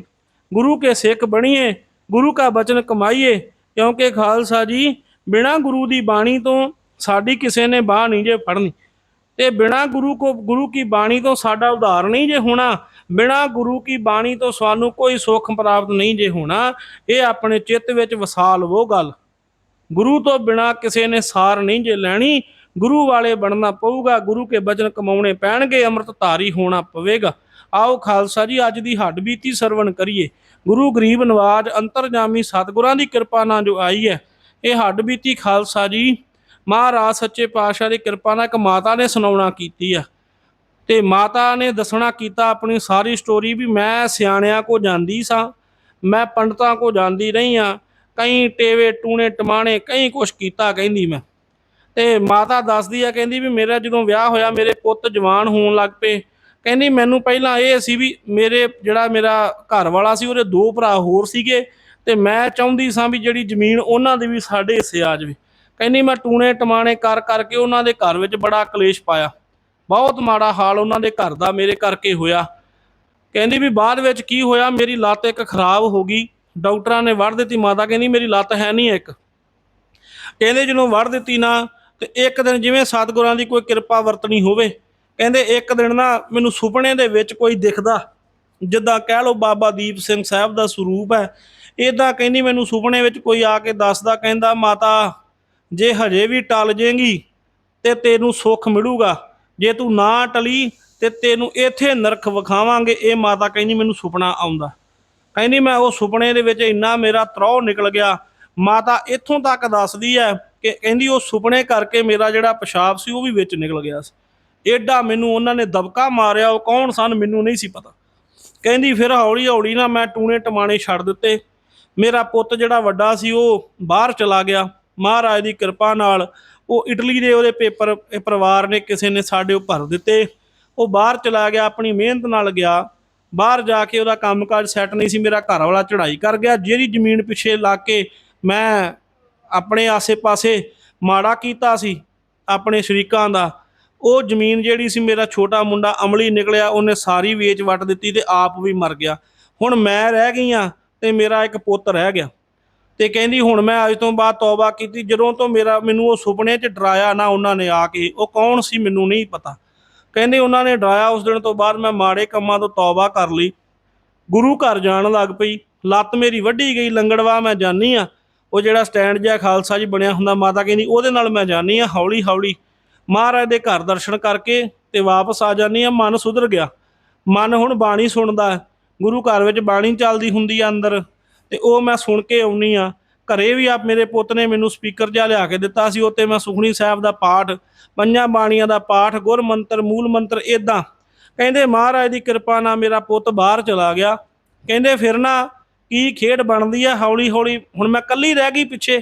ਗੁਰੂ ਕੇ ਸਿੱਖ ਬਣੀਏ, ਗੁਰੂ ਕਾ ਬਚਨ ਕਮਾਈਏ, ਕਿਉਂਕਿ ਖਾਲਸਾ ਜੀ, ਬਿਨਾ ਗੁਰੂ ਦੀ ਬਾਣੀ ਤੋਂ ਸਾਡੀ ਕਿਸੇ ਨੇ ਬਾਹ ਨਹੀਂ ਜੇ ਫੜਨੀ। ਤੇ ਬਿਨਾ ਗੁਰੂ ਕੋ, ਗੁਰੂ ਕੀ ਬਾਣੀ ਤੋਂ ਸਾਡਾ ਉਧਾਰ ਨਹੀਂ ਜੇ ਹੋਣਾ, ਬਿਨਾ ਗੁਰੂ ਕੀ ਬਾਣੀ ਤੋਂ ਸਾਨੂੰ ਕੋਈ ਸੁੱਖ ਪ੍ਰਾਪਤ ਨਹੀਂ ਜੇ ਹੋਣਾ, ਇਹ ਆਪਣੇ ਚਿੱਤ ਵਿੱਚ ਵਸਾ ਲਵੋ ਗੱਲ। ਗੁਰੂ ਤੋਂ ਬਿਨਾ ਕਿਸੇ ਨੇ ਸਾਰ ਨਹੀਂ ਜੇ ਲੈਣੀ। ਗੁਰੂ ਵਾਲੇ ਬਣਨਾ ਪਊਗਾ, ਗੁਰੂ ਕੇ ਬਚਨ ਕਮਾਉਣੇ ਪੈਣਗੇ, ਅੰਮ੍ਰਿਤ ਧਾਰੀ ਹੋਣਾ ਪਵੇਗਾ। ਆਓ ਖਾਲਸਾ ਜੀ, ਅੱਜ ਦੀ ਹੱਡ ਬੀਤੀ ਸਰਵਣ ਕਰੀਏ। ਗੁਰੂ ਗਰੀਬ ਨਵਾਜ, ਅੰਤਰਜਾਮੀ ਸਤਿਗੁਰਾਂ ਦੀ ਕਿਰਪਾ ਨਾਲ ਜੋ ਆਈ ਹੈ, ਇਹ ਹੱਡ ਬੀਤੀ ਖਾਲਸਾ ਜੀ, ਮਹਾਰਾਜ ਸੱਚੇ ਪਾਤਸ਼ਾਹ ਦੀ ਕਿਰਪਾ ਨਾਲ ਇੱਕ ਮਾਤਾ ਨੇ ਸੁਣਾਉਣਾ ਕੀਤੀ ਆ। ਤੇ ਮਾਤਾ ਨੇ ਦੱਸਣਾ ਕੀਤਾ ਆਪਣੀ ਸਾਰੀ ਸਟੋਰੀ ਵੀ ਮੈਂ ਸਿਆਣਿਆਂ ਕੋ ਜਾਂਦੀ ਸਾਂ, ਮੈਂ ਪੰਡਤਾਂ ਕੋ ਜਾਂਦੀ ਰਹੀ ਆ ਕਈ ਟੇਵੇ, ਟੂਣੇ, ਟਮਾਣੇ, ਕਈ ਕੁਛ ਕੀਤਾ ਕਹਿੰਦੀ ਮੈਂ। ਤੇ ਮਾਤਾ ਦੱਸਦੀ ਆ, ਕਹਿੰਦੀ ਵੀ ਮੇਰਾ ਜਦੋਂ ਵਿਆਹ ਹੋਇਆ, ਮੇਰੇ ਪੁੱਤ ਜਵਾਨ ਹੋਣ ਲੱਗ ਪਏ। ਕਹਿੰਦੀ ਮੈਨੂੰ ਪਹਿਲਾਂ ਇਹ ਸੀ ਵੀ ਮੇਰੇ ਜਿਹੜਾ ਮੇਰਾ ਘਰ ਵਾਲਾ ਸੀ, ਉਹਦੇ ਦੋ ਭਰਾ ਹੋਰ ਸੀਗੇ। ਤੇ ਮੈਂ ਚਾਹੁੰਦੀ ਸਾਂ ਵੀ ਜਿਹੜੀ ਜ਼ਮੀਨ ਉਹਨਾਂ ਦੇ ਵੀ ਸਾਡੇ ਹਿੱਸੇ ਆ ਜਾਵੇ। ਕਹਿੰਦੀ ਮੈਂ ਟੂਣੇ, ਟਮਾਣੇ ਕਰ, ਕਰਕੇ ਉਹਨਾਂ ਦੇ ਘਰ ਵਿੱਚ ਬੜਾ ਕਲੇਸ਼ ਪਾਇਆ। ਬਹੁਤ ਮਾੜਾ ਹਾਲ ਉਹਨਾਂ ਦੇ ਘਰ ਦਾ ਮੇਰੇ ਕਰਕੇ ਹੋਇਆ। ਕਹਿੰਦੀ ਵੀ ਬਾਅਦ ਵਿੱਚ ਕੀ ਹੋਇਆ, ਮੇਰੀ ਲੱਤ ਇੱਕ ਖਰਾਬ ਹੋ ਗਈ। ਡਾਕਟਰਾਂ ਨੇ ਵੜ ਦਿੱਤੀ, ਮਾਤਾ ਕਹਿੰਦੀ ਮੇਰੀ ਲੱਤ ਹੈ ਨਹੀਂ ਇੱਕ। ਕਹਿੰਦੇ ਜਦੋਂ ਵੜ ਦਿੱਤੀ ਨਾ, ਤੇ ਇੱਕ ਦਿਨ ਜਿਵੇਂ ਸਤਿਗੁਰਾਂ ਦੀ ਕੋਈ ਕਿਰਪਾ ਵਰਤਣੀ ਹੋਵੇ, ਕਹਿੰਦੇ ਇੱਕ ਦਿਨ ਨਾ ਮੈਨੂੰ ਸੁਪਨੇ ਦੇ ਵਿੱਚ ਕੋਈ ਦਿਖਦਾ, ਜਿੱਦਾਂ ਕਹਿ ਲਓ ਬਾਬਾ ਦੀਪ ਸਿੰਘ ਸਾਹਿਬ ਦਾ ਸਰੂਪ ਹੈ। ਇਦਾਂ ਕਹਿੰਦੀ ਮੈਨੂੰ ਸੁਪਨੇ ਵਿੱਚ ਕੋਈ ਆ ਕੇ ਦੱਸਦਾ, ਕਹਿੰਦਾ ਮਾਤਾ, ਜੇ ਹਜੇ ਵੀ ਟਲ ਜੇਗੀ ਤੇ ਤੈਨੂੰ ਸੁੱਖ ਮਿਲੂਗਾ। ਜੇ ਤੂੰ ਨਾ ਟਲੀ, ਤੇ ਤੈਨੂੰ ਇੱਥੇ ਨਰਕ ਵਿਖਾਵਾਂਗੇ। ਇਹ ਮਾਤਾ ਕਹਿੰਦੀ ਮੈਨੂੰ ਸੁਪਨਾ ਆਉਂਦਾ। ਕਹਿੰਦੀ ਮੈਂ ਉਹ ਸੁਪਨੇ ਦੇ ਵਿੱਚ ਇੰਨਾ ਮੇਰਾ ਤਰੋਹ ਨਿਕਲ ਗਿਆ। ਮਾਤਾ ਇੱਥੋਂ ਤੱਕ ਦੱਸਦੀ ਹੈ ਕਿ ਕਹਿੰਦੀ ਉਹ ਸੁਪਨੇ ਕਰਕੇ ਮੇਰਾ ਜਿਹੜਾ ਪਿਸ਼ਾਬ ਸੀ ਉਹ ਵੀ ਵਿੱਚ ਨਿਕਲ ਗਿਆ ਸੀ। ਏਡਾ ਮੈਨੂੰ ਉਹਨਾਂ ਨੇ ਦਬਕਾ ਮਾਰਿਆ, ਉਹ ਕੌਣ ਸਨ ਮੈਨੂੰ ਨਹੀਂ ਸੀ ਪਤਾ। ਕਹਿੰਦੀ ਫਿਰ ਹੌਲੀ ਹੌਲੀ ਨਾ ਮੈਂ ਟੂਣੇ ਟਮਾਣੇ ਛੱਡ ਦਿੱਤੇ। ਮੇਰਾ ਪੁੱਤ ਜਿਹੜਾ ਵੱਡਾ ਸੀ ਉਹ ਬਾਹਰ ਚਲਾ ਗਿਆ। ਮਹਾਰਾਜ ਦੀ ਕਿਰਪਾ ਨਾਲ ਉਹ ਇਟਲੀ ਦੇ ਉਹਦੇ ਪੇਪਰ ਪਰਿਵਾਰ ਨੇ ਕਿਸੇ ਨੇ ਸਾਡੇ ਉਹ ਭਰ ਦਿੱਤੇ। ਉਹ ਬਾਹਰ ਚਲਾ ਗਿਆ, ਆਪਣੀ ਮਿਹਨਤ ਨਾਲ ਗਿਆ। ਬਾਹਰ ਜਾ ਕੇ ਉਹਦਾ ਕੰਮਕਾਜ ਸੈੱਟ ਨਹੀਂ ਸੀ, ਮੇਰਾ ਘਰ ਵਾਲਾ ਚੜਾਈ ਕਰ ਗਿਆ। ਜਿਹੜੀ ਜ਼ਮੀਨ ਪਿੱਛੇ ਲਾ ਕੇ ਮੈਂ ਆਪਣੇ ਆਸੇ-ਪਾਸੇ ਮਾੜਾ ਕੀਤਾ ਸੀ, ਆਪਣੇ ਸ਼ਰੀਕਾਂ ਦਾ, ਉਹ ਜ਼ਮੀਨ ਜਿਹੜੀ ਸੀ, ਮੇਰਾ ਛੋਟਾ ਮੁੰਡਾ ਅਮਲੀ ਨਿਕਲਿਆ, ਉਹਨੇ ਸਾਰੀ ਵੇਚ ਵੱਟ ਦਿੱਤੀ ਤੇ ਆਪ ਵੀ ਮਰ ਗਿਆ। ਹੁਣ ਮੈਂ ਰਹਿ ਗਈ ਆ ਤੇ ਮੇਰਾ ਇੱਕ ਪੁੱਤ ਰਹਿ ਗਿਆ। ਤੇ ਕਹਿੰਦੀ, ਹੁਣ ਮੈਂ ਅੱਜ ਤੋਂ ਬਾਅਦ ਤੌਬਾ ਕੀਤੀ, ਜਦੋਂ ਤੋਂ ਮੇਰਾ, ਮੈਨੂੰ ਉਹ ਸੁਪਨੇ 'ਚ ਡਰਾਇਆ ਨਾ ਉਹਨਾਂ ਨੇ ਆ ਕੇ, ਉਹ ਕੌਣ ਸੀ ਮੈਨੂੰ ਨਹੀਂ ਪਤਾ। ਕਹਿੰਦੇ ਉਹਨਾਂ ਨੇ ਡਰਾਇਆ। ਉਸ ਦਿਨ ਤੋਂ ਬਾਅਦ ਮੈਂ ਮਾੜੇ ਕੰਮਾਂ ਤੋਂ ਤੌਬਾ ਕਰ ਲਈ। ਗੁਰੂ ਘਰ ਜਾਣ ਲੱਗ ਪਈ। ਲੱਤ ਮੇਰੀ ਵੱਢੀ ਗਈ। ਲੰਗੜਵਾ ਮੈਂ ਜਾਨੀ ਆ ਉਹ ਜਿਹੜਾ ਸਟੈਂਡ ਜਿਹਾ ਖਾਲਸਾ ਜੀ ਬਣਿਆ ਹੁੰਦਾ ਮਾਤਾ ਕਹਿੰਦੀ, ਉਹਦੇ ਨਾਲ ਮੈਂ ਜਾਨੀ ਆ ਹੌਲੀ ਹੌਲੀ ਮਹਾਰਾਜ ਦੇ ਘਰ ਦਰਸ਼ਨ ਕਰਕੇ ਤੇ ਵਾਪਸ ਆ ਜਾਨੀ ਆ ਮਨ ਸੁਧਰ ਗਿਆ। ਮਨ ਹੁਣ ਬਾਣੀ ਸੁਣਦਾ। ਗੁਰੂ ਘਰ ਵਿੱਚ ਬਾਣੀ ਚੱਲਦੀ ਹੁੰਦੀ ਆ ਅੰਦਰ। ਤੇ ਉਹ ਮੈਂ ਸੁਣ ਕੇ ਆਉਣੀ ਆ ਘਰੇ ਵੀ ਆਪ ਮੇਰੇ ਪੁੱਤ ਨੇ ਮੈਨੂੰ ਸਪੀਕਰ ਜਿਹਾ ਲਿਆ ਕੇ ਦਿੱਤਾ ਸੀ ਉੱਤੇ ਮੈਂ ਸੁਖਣੀ ਸਾਹਿਬ ਦਾ ਪਾਠ, ਪੰਜਾਂ ਬਾਣੀਆਂ ਦਾ ਪਾਠ, ਗੁਰ ਮੰਤਰ, ਮੂਲ ਮੰਤਰ ਇਦਾਂ ਕਹਿੰਦੇ, ਮਹਾਰਾਜ ਦੀ ਕਿਰਪਾ ਨਾਲ ਮੇਰਾ ਪੁੱਤ ਬਾਹਰ ਚਲਾ ਗਿਆ। ਕਹਿੰਦੇ, ਫਿਰ ਨਾ ਕੀ ਖੇਡ ਬਣਦੀ ਆ ਹੌਲੀ ਹੌਲੀ? ਹੁਣ ਮੈਂ ਕੱਲੀ ਰਹਿ ਗਈ ਪਿੱਛੇ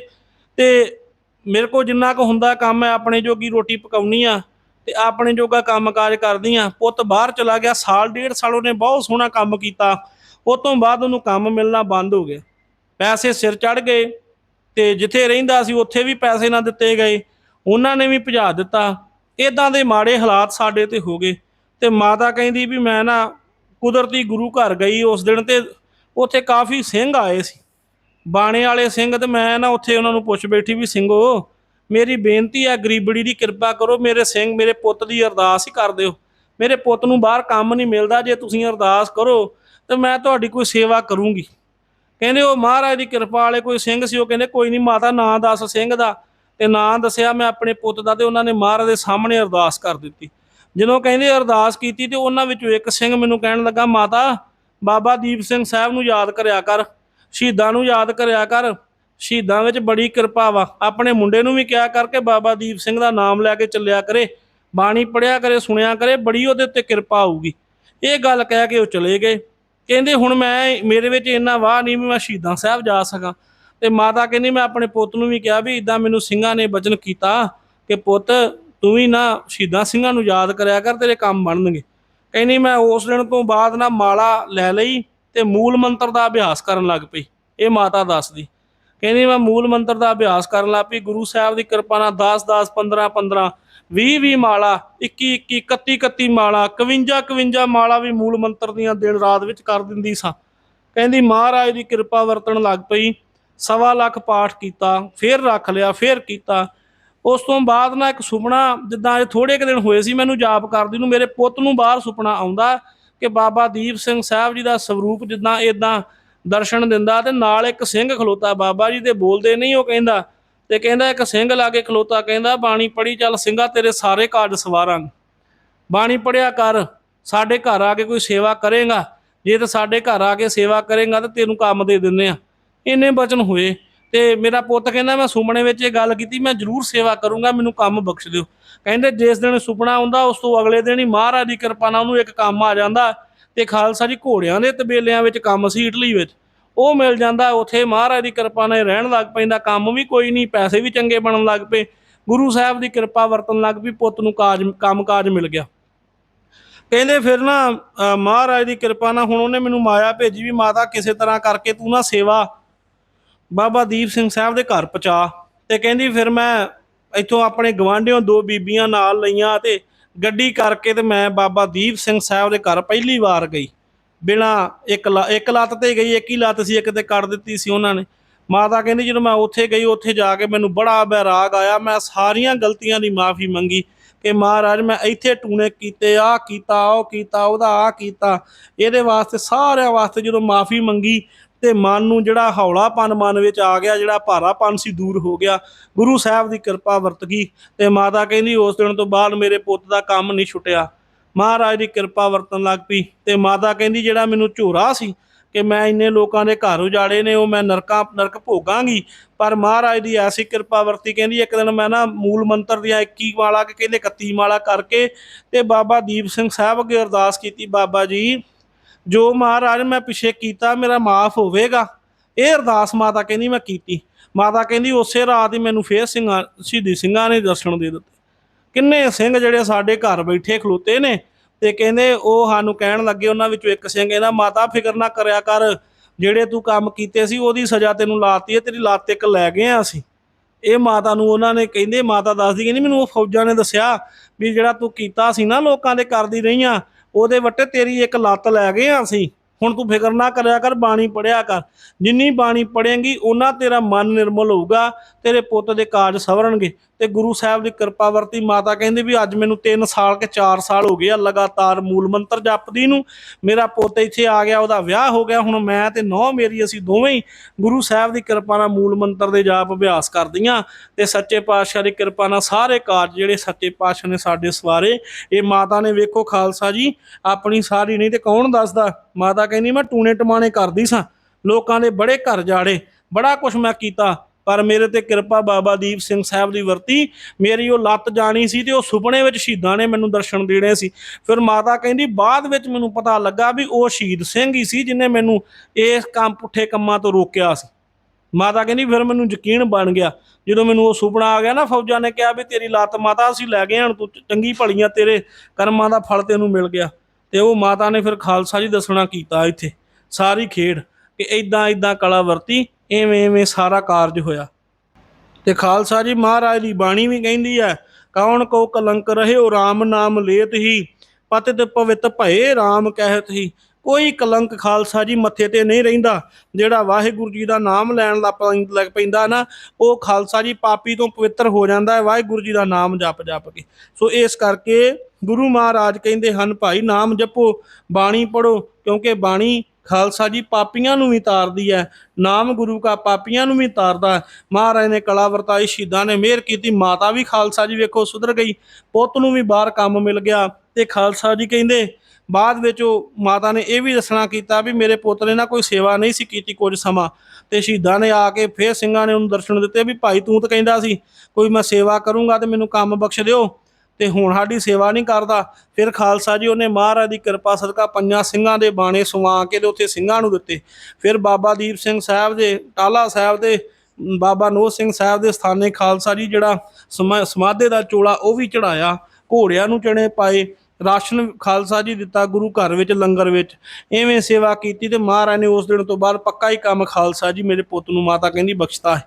ਤੇ ਮੇਰੇ ਕੋਲ ਜਿੰਨਾ ਕੁ ਹੁੰਦਾ ਕੰਮ ਹੈ, ਆਪਣੇ ਜੋਗੀ ਰੋਟੀ ਪਕਾਉਣੀ ਆ ਤੇ ਆਪਣੇ ਜੋਗਾ ਕੰਮਕਾਜ ਕਰਦੀ ਆ। ਪੁੱਤ ਬਾਹਰ ਚਲਾ ਗਿਆ, ਸਾਲ ਡੇਢ ਸਾਲ ਉਹਨੇ ਬਹੁਤ ਸੋਹਣਾ ਕੰਮ ਕੀਤਾ। ਉਸ ਤੋਂ ਬਾਅਦ ਉਹਨੂੰ ਕੰਮ ਮਿਲਣਾ ਬੰਦ ਹੋ ਗਿਆ। ਪੈਸੇ ਸਿਰ ਚੜ ਗਏ ਤੇ ਜਿੱਥੇ ਰਹਿੰਦਾ ਸੀ ਉੱਥੇ ਵੀ ਪੈਸੇ ਨਾ ਦਿੱਤੇ ਗਏ। ਉਹਨਾਂ ਨੇ ਵੀ ਭਜਾ ਦਿੱਤਾ। ਇਦਾਂ ਦੇ ਮਾੜੇ ਹਾਲਾਤ ਸਾਡੇ ਤੇ ਹੋ ਗਏ। ਤੇ ਮਾਤਾ ਕਹਿੰਦੀ ਵੀ ਮੈਂ ਨਾ ਕੁਦਰਤੀ ਗੁਰੂ ਘਰ ਗਈ ਉਸ ਦਿਨ ਤੇ ਉੱਥੇ ਕਾਫੀ ਸਿੰਘ ਆਏ ਸੀ। ਬਾਣੇ ਵਾਲੇ ਸਿੰਘ ਤੇ ਮੈਂ ਨਾ ਉੱਥੇ ਉਹਨਾਂ ਨੂੰ ਪੁੱਛ ਬੈਠੀ ਵੀ ਸਿੰਘੋ, ਮੇਰੀ ਬੇਨਤੀ ਹੈ ਗਰੀਬੜੀ ਦੀ ਕਿਰਪਾ ਕਰੋ, ਮੇਰੇ ਸਿੰਘ ਮੇਰੇ ਪੁੱਤ ਦੀ ਅਰਦਾਸ ਹੀ ਕਰ ਦਿਓ। ਮੇਰੇ ਪੁੱਤ ਨੂੰ ਬਾਹਰ ਕੰਮ ਨਹੀਂ ਮਿਲਦਾ, ਜੇ ਤੁਸੀਂ ਅਰਦਾਸ ਕਰੋ, ਤੇ ਮੈਂ ਤੁਹਾਡੀ ਕੋਈ ਸੇਵਾ ਕਰੂੰਗੀ। ਕਹਿੰਦੇ ਉਹ ਮਹਾਰਾਜ ਦੀ ਕਿਰਪਾ ਵਾਲੇ ਕੋਈ ਸਿੰਘ ਸੀ, ਉਹ ਕਹਿੰਦੇ ਕੋਈ ਨਹੀਂ ਮਾਤਾ ਨਾਂ ਦੱਸ ਸਿੰਘ ਦਾ ਤੇ ਨਾਂ ਦੱਸਿਆ ਮੈਂ ਆਪਣੇ ਪੁੱਤ ਦਾ ਤੇ ਉਹਨਾਂ ਨੇ ਮਹਾਰਾਜ ਦੇ ਸਾਹਮਣੇ ਅਰਦਾਸ ਕਰ ਦਿੱਤੀ। ਜਦੋਂ ਕਹਿੰਦੇ ਅਰਦਾਸ ਕੀਤੀ ਤੇ ਉਹਨਾਂ ਵਿੱਚੋਂ ਇੱਕ ਸਿੰਘ ਮੈਨੂੰ ਕਹਿਣ ਲੱਗਾ, ਮਾਤਾ, ਬਾਬਾ ਦੀਪ ਸਿੰਘ ਸਾਹਿਬ ਨੂੰ ਯਾਦ ਕਰਿਆ ਕਰ, ਸ਼ਹੀਦਾਂ ਨੂੰ ਯਾਦ ਕਰਿਆ ਕਰ, ਸ਼ਹੀਦਾਂ ਵਿੱਚ ਬੜੀ ਕਿਰਪਾ ਵਾ। ਆਪਣੇ ਮੁੰਡੇ ਨੂੰ ਵੀ ਕਿਹਾ ਕਰਕੇ ਬਾਬਾ ਦੀਪ ਸਿੰਘ ਦਾ ਨਾਮ ਲੈ ਕੇ ਚੱਲਿਆ ਕਰੇ, ਬਾਣੀ ਪੜਿਆ ਕਰੇ, ਸੁਣਿਆ ਕਰੇ, ਬੜੀ ਉਹਦੇ ਉੱਤੇ ਕਿਰਪਾ ਆਊਗੀ ਇਹ ਗੱਲ ਕਹਿ ਕੇ ਉਹ ਚਲੇ ਗਏ। ਕਹਿੰਦੇ ਹੁਣ ਮੈਂ ਮੇਰੇ ਵਿੱਚ ਇੰਨਾ ਵਾਹ ਨਹੀਂ ਵੀ ਮੈਂ ਸ਼ਹੀਦਾਂ ਸਾਹਿਬ ਜਾ ਸਕਾਂ। ਤੇ ਮਾਤਾ ਕਹਿੰਦੀ ਮੈਂ ਆਪਣੇ ਪੁੱਤ ਨੂੰ ਵੀ ਕਿਹਾ ਵੀ ਇਦਾਂ ਮੈਨੂੰ ਸਿੰਘਾਂ ਨੇ ਬਚਨ ਕੀਤਾ ਕਿ ਪੁੱਤ ਤੂੰ ਵੀ ਨਾ ਸ਼ਹੀਦਾਂ ਸਿੰਘਾਂ ਨੂੰ ਯਾਦ ਕਰਿਆ ਕਰ, ਤੇਰੇ ਕੰਮ ਬਣਨਗੇ। ਕਹਿੰਦੀ ਮੈਂ ਉਸ ਦਿਨ ਤੋਂ ਬਾਅਦ ਨਾ ਮਾਲਾ ਲੈ ਲਈ ਤੇ ਮੂਲ ਮੰਤਰ ਦਾ ਅਭਿਆਸ ਕਰਨ ਲੱਗ ਪਈ। ਇਹ ਮਾਤਾ ਦੱਸਦੀ। ਕਹਿੰਦੀ ਮੈਂ ਮੂਲ ਮੰਤਰ ਦਾ ਅਭਿਆਸ ਕਰਨ ਲੱਗ ਪਈ, ਗੁਰੂ ਸਾਹਿਬ ਦੀ ਕਿਰਪਾ ਨਾਲ 10 10 15 15 20 20 ਮਾਲਾ 21 21 31 31 ਮਾਲਾ 51 51 ਮਾਲਾ ਵੀ ਮੂਲ ਮੰਤਰ ਦੀਆਂ ਦਿਨ ਰਾਤ ਵਿੱਚ ਕਰ ਦਿੰਦੀ ਸਾਂ। ਕਹਿੰਦੀ ਮਹਾਰਾਜ ਦੀ ਕਿਰਪਾ ਵਰਤਣ ਲੱਗ ਪਈ, ਸਵਾ ਲੱਖ ਪਾਠ ਕੀਤਾ, ਫਿਰ ਰੱਖ ਲਿਆ, ਫਿਰ ਕੀਤਾ। ਉਸ ਤੋਂ ਬਾਅਦ ਨਾ ਇੱਕ ਸੁਪਨਾ ਜਿੱਦਾਂ ਇਹ ਥੋੜੇ ਕੁ ਦਿਨ ਹੋਏ ਸੀ, ਮੈਨੂੰ ਜਾਪ ਕਰਦੀ ਨੂੰ ਮੇਰੇ ਪੁੱਤ ਨੂੰ ਬਾਹਰ ਸੁਪਨਾ ਆਉਂਦਾ ਕਿ ਬਾਬਾ ਦੀਪ ਸਿੰਘ ਸਾਹਿਬ ਜੀ ਦਾ ਸਰੂਪ ਜਿੱਦਾਂ ਇਦਾਂ ਦਰਸ਼ਨ ਦਿੰਦਾ ਤੇ ਨਾਲ ਇੱਕ ਸਿੰਘ ਖਲੋਤਾ, ਬਾਬਾ ਜੀ ਦੇ ਬੋਲਦੇ ਨਹੀਂ ਉਹ ਕਹਿੰਦਾ ਤੇ ਕਹਿੰਦਾ ਇੱਕ ਸਿੰਘ ਲਾਗੇ ਖਲੋਤਾ, ਕਹਿੰਦਾ ਬਾਣੀ ਪੜੀ ਚੱਲ ਸਿੰਘਾ ਤੇਰੇ ਸਾਰੇ ਕਾਰਜ ਸਵਾਰਾਂ ਬਾਣੀ ਪੜਿਆ ਕਰ, ਸਾਡੇ ਘਰ ਆ ਕੇ ਕੋਈ ਸੇਵਾ ਕਰੇਗਾ, ਜੇ ਤਾਂ ਸਾਡੇ ਘਰ ਆ ਕੇ ਸੇਵਾ ਕਰੇਗਾ ਤਾਂ ਤੈਨੂੰ ਕੰਮ ਦੇ ਦਿੰਦੇ ਆ। ਇੰਨੇ ਬਚਨ ਹੋਏ ਤੇ ਮੇਰਾ ਪੁੱਤ ਕਹਿੰਦਾ, ਮੈਂ ਸੁਪਨੇ ਵਿੱਚ ਇਹ ਗੱਲ ਕੀਤੀ, ਮੈਂ ਜ਼ਰੂਰ ਸੇਵਾ ਕਰੂੰਗਾ, ਮੈਨੂੰ ਕੰਮ ਬਖਸ਼ ਦਿਓ। ਕਹਿੰਦੇ, ਜਿਸ ਦਿਨ ਸੁਪਨਾ ਆਉਂਦਾ, ਉਸ ਤੋਂ ਅਗਲੇ ਦਿਨ ਹੀ ਮਹਾਰਾਜ ਦੀ ਕਿਰਪਾ ਨਾਲ ਉਹਨੂੰ ਇੱਕ ਕੰਮ ਆ ਜਾਂਦਾ। ਤੇ ਖਾਲਸਾ ਜੀ ਘੋੜਿਆਂ ਦੇ ਤਬੇਲਿਆਂ ਵਿੱਚ ਕੰਮ ਸੀ ਇਟਲੀ ਵਿੱਚ। ਉਹ ਮਿਲ ਜਾਂਦਾ, ਉੱਥੇ ਮਹਾਰਾਜ ਦੀ ਕਿਰਪਾ ਨਾਲ ਰਹਿਣ ਲੱਗ ਪੈਂਦਾ, ਕੰਮ ਵੀ ਕੋਈ ਨਹੀਂ, ਪੈਸੇ ਵੀ ਚੰਗੇ ਬਣਨ ਲੱਗ ਪਏ। ਗੁਰੂ ਸਾਹਿਬ ਦੀ ਕਿਰਪਾ ਵਰਤਣ ਲੱਗ ਪਈ, ਪੁੱਤ ਨੂੰ ਕਾਜ ਕੰਮ ਕਾਜ ਮਿਲ ਗਿਆ। ਕਹਿੰਦੇ ਫਿਰ ਨਾ ਮਹਾਰਾਜ ਦੀ ਕਿਰਪਾ ਨਾਲ ਹੁਣ ਉਹਨੇ ਮੈਨੂੰ ਮਾਇਆ ਭੇਜੀ ਵੀ ਮਾਤਾ ਕਿਸੇ ਤਰ੍ਹਾਂ ਕਰਕੇ ਤੂੰ ਨਾ ਸੇਵਾ। ਬਾਬਾ ਦੀਪ ਸਿੰਘ ਸਾਹਿਬ ਦੇ ਘਰ ਪਹੁੰਚਾ ਤੇ ਕਹਿੰਦੀ ਫਿਰ ਮੈਂ ਇੱਥੋਂ ਆਪਣੇ ਗਵਾਂਢਿਓਂ ਦੋ ਬੀਬੀਆਂ ਨਾਲ ਲਈਆਂ ਤੇ ਗੱਡੀ ਕਰਕੇ ਤੇ ਮੈਂ ਬਾਬਾ ਦੀਪ ਸਿੰਘ ਸਾਹਿਬ ਦੇ ਘਰ ਪਹਿਲੀ ਵਾਰ ਗਈ। ਬਿਨਾ ਇੱਕ ਲ- ਇੱਕ ਲੱਤ ਤੇ ਗਈ, ਇੱਕ ਹੀ ਲੱਤ ਸੀ, ਇੱਕ ਤੇ ਕੱਢ ਦਿੱਤੀ ਸੀ ਉਹਨਾਂ ਨੇ। ਮਾਤਾ ਕਹਿੰਦੀ ਜਦੋਂ ਮੈਂ ਉੱਥੇ ਗਈ, ਉੱਥੇ ਜਾ ਕੇ ਮੈਨੂੰ ਬੜਾ ਬੈਰਾਗ ਆਇਆ। ਮੈਂ ਸਾਰੀਆਂ ਗਲਤੀਆਂ ਦੀ ਮਾਫੀ ਮੰਗੀ ਕਿ ਮਹਾਰਾਜ, ਮੈਂ ਇੱਥੇ ਟੂਣੇ ਕੀਤੇ ਆ ਕੀਤਾ, ਉਹ ਕੀਤਾ, ਉਹਦਾ ਆ ਕੀਤਾ। ਇਹਦੇ ਵਾਸਤੇ, ਸਾਰਿਆਂ ਵਾਸਤੇ ਜਦੋਂ ਮਾਫੀ ਮੰਗੀ ਤੇ ਮਨ ਨੂੰ ਜਿਹੜਾ ਹੌਲਾਪਨ ਮਨ ਵਿੱਚ ਆ ਗਿਆ, ਜਿਹੜਾ ਭਾਰਾਪਨ ਸੀ ਦੂਰ ਹੋ ਗਿਆ। ਗੁਰੂ ਸਾਹਿਬ ਦੀ ਕਿਰਪਾ ਵਰਤ ਗਈ ਤੇ ਮਾਤਾ ਕਹਿੰਦੀ, ਉਸ ਦਿਨ ਤੋਂ ਬਾਅਦ ਮੇਰੇ ਪੁੱਤ ਦਾ ਕੰਮ ਨਹੀਂ ਛੁੱਟਿਆ। ਮਹਾਰਾਜ ਦੀ ਕਿਰਪਾ ਵਰਤਣ ਲੱਗ ਪਈ ਤੇ ਮਾਤਾ ਕਹਿੰਦੀ, ਜਿਹੜਾ ਮੈਨੂੰ ਝੋਰਾ ਸੀ ਕਿ ਮੈਂ ਇੰਨੇ ਲੋਕਾਂ ਦੇ ਘਰ ਉਜਾੜੇ ਨੇ, ਉਹ ਮੈਂ ਨਰਕਾਂ, ਨਰਕ ਭੋਗਾਂਗੀ। ਪਰ ਮਹਾਰਾਜ ਦੀ ਐਸੀ ਕਿਰਪਾ ਵਰਤੀ ਕਹਿੰਦੀ, ਇੱਕ ਦਿਨ ਮੈਂ ਨਾ ਮੂਲ ਮੰਤਰ ਦੀਆਂ 21 ਮਾਲਾ ਕਿ ਕਹਿੰਦੇ 31 ਮਾਲਾ ਕਰਕੇ ਤੇ ਬਾਬਾ ਦੀਪ ਸਿੰਘ ਸਾਹਿਬ ਅੱਗੇ ਅਰਦਾਸ ਕੀਤੀ, ਬਾਬਾ ਜੀ ਜੋ ਮਹਾਰਾਜ ਮੈਂ ਪਿੱਛੇ ਕੀਤਾ, ਮੇਰਾ ਮਾਫ ਹੋਵੇਗਾ। ਇਹ ਅਰਦਾਸ ਮਾਤਾ ਕਹਿੰਦੀ ਮੈਂ ਕੀਤੀ। ਮਾਤਾ ਕਹਿੰਦੀ ਉਸੇ ਰਾਤ ਹੀ ਮੈਨੂੰ ਫੇਰ ਸਿੰਘਾਂ, ਸ਼ਹੀਦੀ ਸਿੰਘਾਂ ਨੇ ਦਰਸ਼ਨ ਦੇ ਦਿੱਤੇ। ਕਿੰਨੇ ਸਿੰਘ ਜਿਹੜੇ ਸਾਡੇ ਘਰ ਬੈਠੇ ਖਲੋਤੇ ਨੇ ਤੇ ਕਹਿੰਦੇ ਉਹ ਸਾਨੂੰ ਕਹਿਣ ਲੱਗੇ ਉਹਨਾਂ ਵਿੱਚੋਂ ਇੱਕ ਸਿੰਘ ਕਹਿੰਦਾ, ਮਾਤਾ, ਫਿਕਰ ਨਾ ਕਰਿਆ ਕਰ। ਜਿਹੜੇ ਤੂੰ ਕੰਮ ਕੀਤੇ ਸੀ, ਉਹਦੀ ਸਜ਼ਾ ਤੈਨੂੰ ਲਾਤੀ ਹੈ, ਤੇਰੀ ਲਾਤ ਇੱਕ ਲੈ ਗਏ ਆ ਅਸੀਂ। ਇਹ ਮਾਤਾ ਨੂੰ ਉਹਨਾਂ ਨੇ ਕਹਿੰਦੇ, ਮਾਤਾ ਦੱਸਦੀ, ਕਹਿੰਦੀ ਮੈਨੂੰ ਉਹ ਫੌਜਾਂ ਨੇ ਦੱਸਿਆ ਵੀ ਜਿਹੜਾ ਤੂੰ ਕੀਤਾ ਸੀ ਨਾ, ਲੋਕਾਂ ਦੇ ਕਰਦੀ ਰਹੀਆਂ ਉਹਦੇ ਵੱਟੇ ਤੇਰੀ ਇੱਕ ਲੱਤ ਲੈ ਗਏ ਆ ਅਸੀਂ। ਹੁਣ ਤੂੰ ਫਿਕਰ ਨਾ ਕਰਿਆ ਕਰ, ਬਾਣੀ ਪੜਿਆ ਕਰ। ਜਿੰਨੀ ਬਾਣੀ ਪੜੇਂਗੀ, ਉਹਨਾਂ ਤੇਰਾ ਮਨ ਨਿਰਮਲ ਹੋਊਗਾ, ਤੇਰੇ ਪੁੱਤ ਦੇ ਕਾਜ ਸਵਰਨਗੇ। ਤੇ ਗੁਰੂ ਸਾਹਿਬ ਦੀ ਕਿਰਪਾ ਵਰਤੀ। ਮਾਤਾ ਕਹਿੰਦੀ ਵੀ ਅੱਜ ਮੈਨੂੰ 3 ਸਾਲ ਕੇ 4 ਸਾਲ ਹੋ ਗਏ ਆ, ਲਗਾਤਾਰ ਮੂਲ ਮੰਤਰ ਜਪਦੀ ਨੂੰ। ਮੇਰਾ ਪੁੱਤ ਇੱਥੇ ਆ ਗਿਆ, ਉਹਦਾ ਵਿਆਹ ਹੋ ਗਿਆ। ਹੁਣ ਮੈਂ ਤੇ ਨੌ ਮੇਰੀ ਅਸੀਂ ਦੋਵੇਂ ਹੀ ਗੁਰੂ ਸਾਹਿਬ ਦੀ ਕਿਰਪਾ ਨਾਲ ਮੂਲ ਮੰਤਰ ਦੇ ਜਾਪ ਅਭਿਆਸ ਕਰਦੀਆਂ ਤੇ ਸੱਚੇ ਪਾਤਸ਼ਾਹ ਦੀ ਕਿਰਪਾ ਨਾਲ ਸਾਰੇ ਕਾਰਜ ਜਿਹੜੇ ਸੱਚੇ ਪਾਤਸ਼ਾਹ ਨੇ ਸਾਡੇ ਸਵਾਰੇ। ਇਹ ਮਾਤਾ ਨੇ ਵੇਖੋ ਖਾਲਸਾ ਜੀ, ਆਪਣੀ ਸਾਰੀ ਨਹੀਂ ਤੇ ਕੌਣ ਦੱਸਦਾ? ਮਾਤਾ ਕਹਿੰਦੀ, ਮੈਂ ਟੂਣੇ ਟਮਾਣੇ ਕਰਦੀ ਸਾਂ। ਲੋਕਾਂ ਦੇ ਬੜੇ ਘਰ ਜਾੜੇ ਬੜਾ ਕੁਝ ਮੈਂ ਕੀਤਾ। ਪਰ ਮੇਰੇ ਤੇ ਕਿਰਪਾ ਬਾਬਾ ਦੀਪ ਸਿੰਘ ਸਾਹਿਬ ਦੀ ਵਰਤੀ। ਮੇਰੀ ਉਹ ਲੱਤ ਜਾਣੀ ਸੀ ਤੇ ਉਹ ਸੁਪਨੇ ਵਿੱਚ ਸ਼ਹੀਦਾਂ ਨੇ ਮੈਨੂੰ ਦਰਸ਼ਨ ਦੇਣੇ ਸੀ। ਫਿਰ ਮਾਤਾ ਕਹਿੰਦੀ, ਬਾਅਦ ਵਿੱਚ ਮੈਨੂੰ ਪਤਾ ਲੱਗਾ ਵੀ ਉਹ ਸ਼ਹੀਦ ਸਿੰਘ ਹੀ ਸੀ ਜਿਨੇ ਮੈਨੂੰ ਇਸ ਕੰਮ, ਪੁੱਠੇ ਕੰਮਾਂ ਤੋਂ ਰੋਕਿਆ ਸੀ। ਮਾਤਾ ਕਹਿੰਦੀ, ਫਿਰ ਮੈਨੂੰ ਯਕੀਨ ਬਣ ਗਿਆ। ਜਦੋਂ ਮੈਨੂੰ ਉਹ ਸੁਪਨਾ ਆ ਗਿਆ ਨਾ, ਫੌਜਾਂ ਨੇ ਕਿਹਾ ਵੀ ਤੇਰੀ ਲੱਤ ਮਾਤਾ ਅਸੀਂ ਲੈ ਗਏ ਹਣ ਤੂੰ ਚੰਗੀ ਭਲੀਆਂ ਤੇਰੇ ਕਰਮਾਂ ਦਾ ਫਲ ਤੈਨੂੰ ਮਿਲ ਗਿਆ। ਤੇ ਉਹ ਮਾਤਾ ਨੇ ਫਿਰ ਖਾਲਸਾ ਜੀ ਦੱਸਣਾ ਕੀਤਾ ਇੱਥੇ। ਸਾਰੀ ਖੇਡ ਕਿ ਇਦਾਂ ਇਦਾਂ ਕਲਾ ਵਰਤੀ। ਐਵੇਂ ਐਵੇਂ ਸਾਰਾ ਕਾਰਜ ਹੋਇਆ। ਤੇ ਖਾਲਸਾ ਜੀ ਮਹਾਰਾਜ ਦੀ ਬਾਣੀ ਵੀ ਕਹਿੰਦੀ ਹੈ, ਕੌਣ ਕੋ ਕਲੰਕ ਰਹਿਓ RAM ਨਾਮ ਲੇਤ ਹੀ ਪਤਿ ਤੇ ਪਵਿੱਤ ਭਏ RAM ਕਹਿਤ ਹੀ। ਕੋਈ ਕਲੰਕ ਖਾਲਸਾ ਜੀ ਮੱਥੇ ਤੇ ਨਹੀਂ ਰਹਿੰਦਾ, ਜਿਹੜਾ ਵਾਹਿਗੁਰੂ ਜੀ ਦਾ ਨਾਮ ਲੈਣ ਲੱਗ ਪੈਂ- ਲੱਗ ਪੈਂਦਾ ਨਾ, ਉਹ ਖਾਲਸਾ ਜੀ ਪਾਪੀ ਤੋਂ ਪਵਿੱਤਰ ਹੋ ਜਾਂਦਾ ਹੈ, ਵਾਹਿਗੁਰੂ ਜੀ ਦਾ ਨਾਮ ਜਪ ਜਪ ਕੇ। ਸੋ ਇਸ ਕਰਕੇ ਗੁਰੂ ਮਹਾਰਾਜ ਕਹਿੰਦੇ ਹਨ, ਭਾਈ ਨਾਮ ਜਪੋ, ਬਾਣੀ ਪੜੋ ਕਿਉਂਕਿ ਬਾਣੀ ਖਾਲਸਾ ਜੀ ਪਾਪੀਆਂ ਨੂੰ ਵੀ ਤਾਰਦੀ ਹੈ ਨਾਮ ਗੁਰੂ ਕਾ ਪਾਪੀਆਂ ਨੂੰ ਵੀ ਤਾਰਦਾ ਮਹਾਰਾਜ ਨੇ ਕਲਾ ਵਰਤਾਈ, ਸ਼ਹੀਦਾਂ ਨੇ ਮਿਹਰ ਕੀਤੀ, ਮਾਤਾ ਵੀ ਖਾਲਸਾ ਜੀ ਵੇਖੋ ਸੁਧਰ ਗਈ, ਪੁੱਤ ਨੂੰ ਵੀ ਬਾਹਰ ਕੰਮ ਮਿਲ ਗਿਆ ਤੇ ਖਾਲਸਾ ਜੀ ਕਹਿੰਦੇ, ਬਾਅਦ ਵਿੱਚ ਉਹ ਮਾਤਾ ਨੇ ਇਹ ਵੀ ਦੱਸਣਾ ਕੀਤਾ ਵੀ ਮੇਰੇ ਪੁੱਤ ਨੇ ਨਾ ਕੋਈ ਸੇਵਾ ਨਹੀਂ ਸੀ ਕੀਤੀ ਕੁਝ ਸਮਾਂ। ਤੇ ਸ਼ਹੀਦਾਂ ਨੇ ਆ ਕੇ ਫੇਰ ਸਿੰਘਾਂ ਨੇ ਉਹਨੂੰ ਦਰਸ਼ਨ ਦਿੱਤੇ ਵੀ ਭਾਈ ਤੂੰ ਤਾਂ ਕਹਿੰਦਾ ਸੀ, ਕੋਈ ਮੈਂ ਸੇਵਾ ਕਰੂੰਗਾ ਤੇ ਮੈਨੂੰ ਕੰਮ ਬਖਸ਼ ਦਿਓ। ਤੇ ਹੁਣ ਸਾਡੀ ਸੇਵਾ ਨਹੀਂ ਕਰਦਾ। ਫਿਰ ਖਾਲਸਾ ਜੀ ਉਹਨੇ ਮਹਾਰਾਜ ਦੀ ਕਿਰਪਾ ਸਦਕਾ ਪੰਜਾਂ ਸਿੰਘਾਂ ਦੇ ਬਾਣੇ ਸਵਾ ਕੇ ਤੇ ਉੱਥੇ ਸਿੰਘਾਂ ਨੂੰ ਦਿੱਤੇ। ਫਿਰ ਬਾਬਾ ਦੀਪ ਸਿੰਘ ਸਾਹਿਬ ਦੇ, ਟਾਲਾ ਸਾਹਿਬ ਦੇ, ਬਾਬਾ ਨੋਹ ਸਿੰਘ ਸਾਹਿਬ ਦੇ ਸਥਾਨੇ ਖਾਲਸਾ ਜੀ ਜਿਹੜਾ ਸਮਾ- ਸਮਾਧੇ ਦਾ ਚੋਲਾ ਉਹ ਵੀ ਚੜਾਇਆ ਘੋੜਿਆਂ ਨੂੰ ਚਣੇ ਪਾਏ। ਰਾਸ਼ਨ ਖਾਲਸਾ ਜੀ ਦਿੱਤਾ ਗੁਰੂ ਘਰ ਵਿੱਚ, ਲੰਗਰ ਵਿੱਚ। ਐਵੇਂ ਸੇਵਾ ਕੀਤੀ ਤੇ ਮਹਾਰਾਜ ਨੇ ਉਸ ਦਿਨ ਤੋਂ ਬਾਅਦ ਪੱਕਾ ਹੀ ਕੰਮ ਖਾਲਸਾ ਜੀ ਮੇਰੇ ਪੁੱਤ ਨੂੰ ਮਾਤਾ ਕਹਿੰਦੀ ਬਖਸ਼ਤਾ ਹੈ।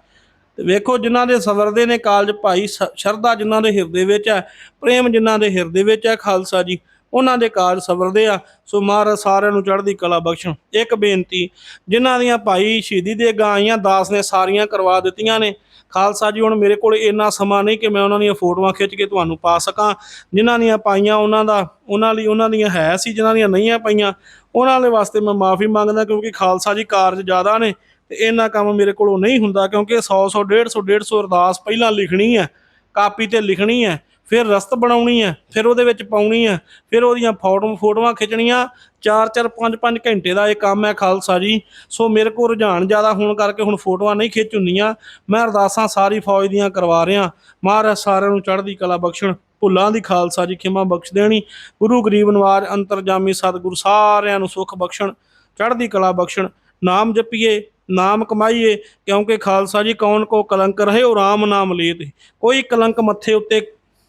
ਤੇ ਵੇਖੋ ਜਿਨ੍ਹਾਂ ਦੇ ਸਵਰਦੇ ਨੇ ਕਾਲਜ ਭਾਈ ਸ- ਸ਼ਰਧਾ ਜਿਨ੍ਹਾਂ ਦੇ ਹਿਰਦੇ ਵਿੱਚ ਹੈ, ਪ੍ਰੇਮ ਜਿਨ੍ਹਾਂ ਦੇ ਹਿਰਦੇ ਵਿੱਚ ਹੈ ਖਾਲਸਾ ਜੀ, ਉਹਨਾਂ ਦੇ ਕਾਰਜ ਸਵਰਦੇ ਆ। ਸੋ ਮਹਾਰਾਜ ਸਾਰਿਆਂ ਨੂੰ ਚੜ੍ਹਦੀ ਕਲਾ ਬਖਸ਼ਣ। ਇੱਕ ਬੇਨਤੀ, ਜਿਨ੍ਹਾਂ ਦੀਆਂ ਭਾਈ ਸ਼ਹੀਦੀ ਦੇ ਗਾਈਆਂ ਦਾਸ ਨੇ ਸਾਰੀਆਂ ਕਰਵਾ ਦਿੱਤੀਆਂ ਨੇ। ਖਾਲਸਾ ਜੀ, ਹੁਣ ਮੇਰੇ ਕੋਲ ਇੰਨਾ ਸਮਾਂ ਨਹੀਂ ਕਿ ਮੈਂ ਉਹਨਾਂ ਦੀਆਂ ਫੋਟੋਆਂ ਖਿੱਚ ਕੇ ਤੁਹਾਨੂੰ ਪਾ ਸਕਾਂ। ਜਿਨ੍ਹਾਂ ਦੀਆਂ ਪਾਈਆਂ ਉਹਨਾਂ ਦਾ, ਉਹਨਾਂ ਲਈ ਉਹਨਾਂ ਦੀਆਂ ਹੈ ਸੀ, ਜਿਨ੍ਹਾਂ ਦੀਆਂ ਨਹੀਂ ਆ ਪਾਈਆਂ, ਉਹਨਾਂ ਦੇ ਵਾਸਤੇ ਮੈਂ ਮਾਫੀ ਮੰਗਦਾ ਕਿਉਂਕਿ ਖਾਲਸਾ ਜੀ ਕਾਰਜ ਜ਼ਿਆਦਾ ਨੇ। ਤੇ ਇਹਨਾਂ ਕੰਮ ਮੇਰੇ ਕੋਲੋਂ ਨਹੀਂ ਹੁੰਦਾ ਕਿਉਂਕਿ 100 100 150 150 ਅਰਦਾਸ ਪਹਿਲਾਂ ਲਿਖਣੀ ਹੈ, ਕਾਪੀ ਤੇ ਲਿਖਣੀ ਹੈ, ਫਿਰ ਰਸਤ ਬਣਾਉਣੀ ਹੈ, ਫਿਰ ਉਹਦੇ ਵਿੱਚ ਪਾਉਣੀ ਹੈ, ਫਿਰ ਉਹਦੀਆਂ ਫੋਟੋ, ਫੋਟੋਆਂ ਖਿੱਚਣੀਆਂ 4 4 5 5 ਘੰਟੇ ਦਾ ਇਹ ਕੰਮ ਹੈ ਖਾਲਸਾ ਜੀ। ਸੋ ਮੇਰੇ ਕੋਲ ਰੁਝਾਨ ਜ਼ਿਆਦਾ ਹੋਣ ਕਰਕੇ ਹੁਣ ਫੋਟੋਆਂ ਨਹੀਂ ਖਿੱਚ ਹੁੰਦੀਆਂ, ਮੈਂ ਅਰਦਾਸਾਂ ਸਾਰੀ ਫੌਜ ਦੀਆਂ ਕਰਵਾ ਰਿਹਾ। ਮਹਾਰਾਜ ਸਾਰਿਆਂ ਨੂੰ ਚੜ੍ਹਦੀ ਕਲਾ ਬਖਸ਼ਣ, ਭੁੱਲਾਂ ਦੀ ਖਾਲਸਾ ਜੀ ਖਿਮਾ ਬਖਸ਼ ਦੇਣੀ। ਗੁਰੂ ਗਰੀਬ ਨਵਾਜ ਅੰਤਰਜਾਮੀ ਸਤਿਗੁਰੂ ਸਾਰਿਆਂ ਨੂੰ ਸੁੱਖ ਬਖਸ਼ਣ, ਚੜ੍ਹਦੀ ਕਲਾ ਬਖਸ਼ਣ, ਨਾਮ ਜਪੀਏ ਨਾਮ ਕਮਾਈਏ, ਕਿਉਂਕਿ ਖਾਲਸਾ ਜੀ ਕੌਣ ਕੋ ਕਲੰਕ ਰਹੇ, ਉਹ ਰਾਮ ਨਾਮ ਲੇਤ। ਕੋਈ ਕਲੰਕ ਮੱਥੇ ਉੱਤੇ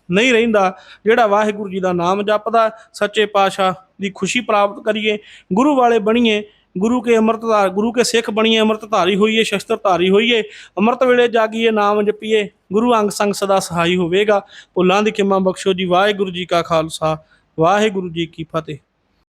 ਨਹੀਂ ਰਹਿੰਦਾ, ਜਿਹੜਾ ਵਾਹਿਗੁਰੂ ਜੀ ਦਾ ਨਾਮ ਜਪਦਾ, ਸੱਚੇ ਪਾਤਸ਼ਾਹ ਦੀ ਖੁਸ਼ੀ ਪ੍ਰਾਪਤ ਕਰੀਏ, ਗੁਰੂ ਵਾਲੇ ਬਣੀਏ, ਗੁਰੂ ਕੇ ਅੰਮ੍ਰਿਤਧਾਰ ਗੁਰੂ ਕੇ ਸਿੱਖ ਬਣੀਏ ਅੰਮ੍ਰਿਤਧਾਰੀ ਹੋਈਏ, ਸ਼ਸਤਰ ਧਾਰੀ ਹੋਈਏ, ਅੰਮ੍ਰਿਤ ਵੇਲੇ ਜਾਗੀਏ, ਨਾਮ ਜਪੀਏ, ਗੁਰੂ ਅੰਗ ਸੰਗ ਸਦਾ ਸਹਾਈ ਹੋਵੇਗਾ। ਭੁੱਲਾਂ ਦੀ ਖਿਮਾ ਬਖਸ਼ੋ ਜੀ, ਵਾਹਿਗੁਰੂ ਜੀ ਕਾ ਖਾਲਸਾ, ਵਾਹਿਗੁਰੂ ਜੀ ਕੀ ਫਤਿਹ।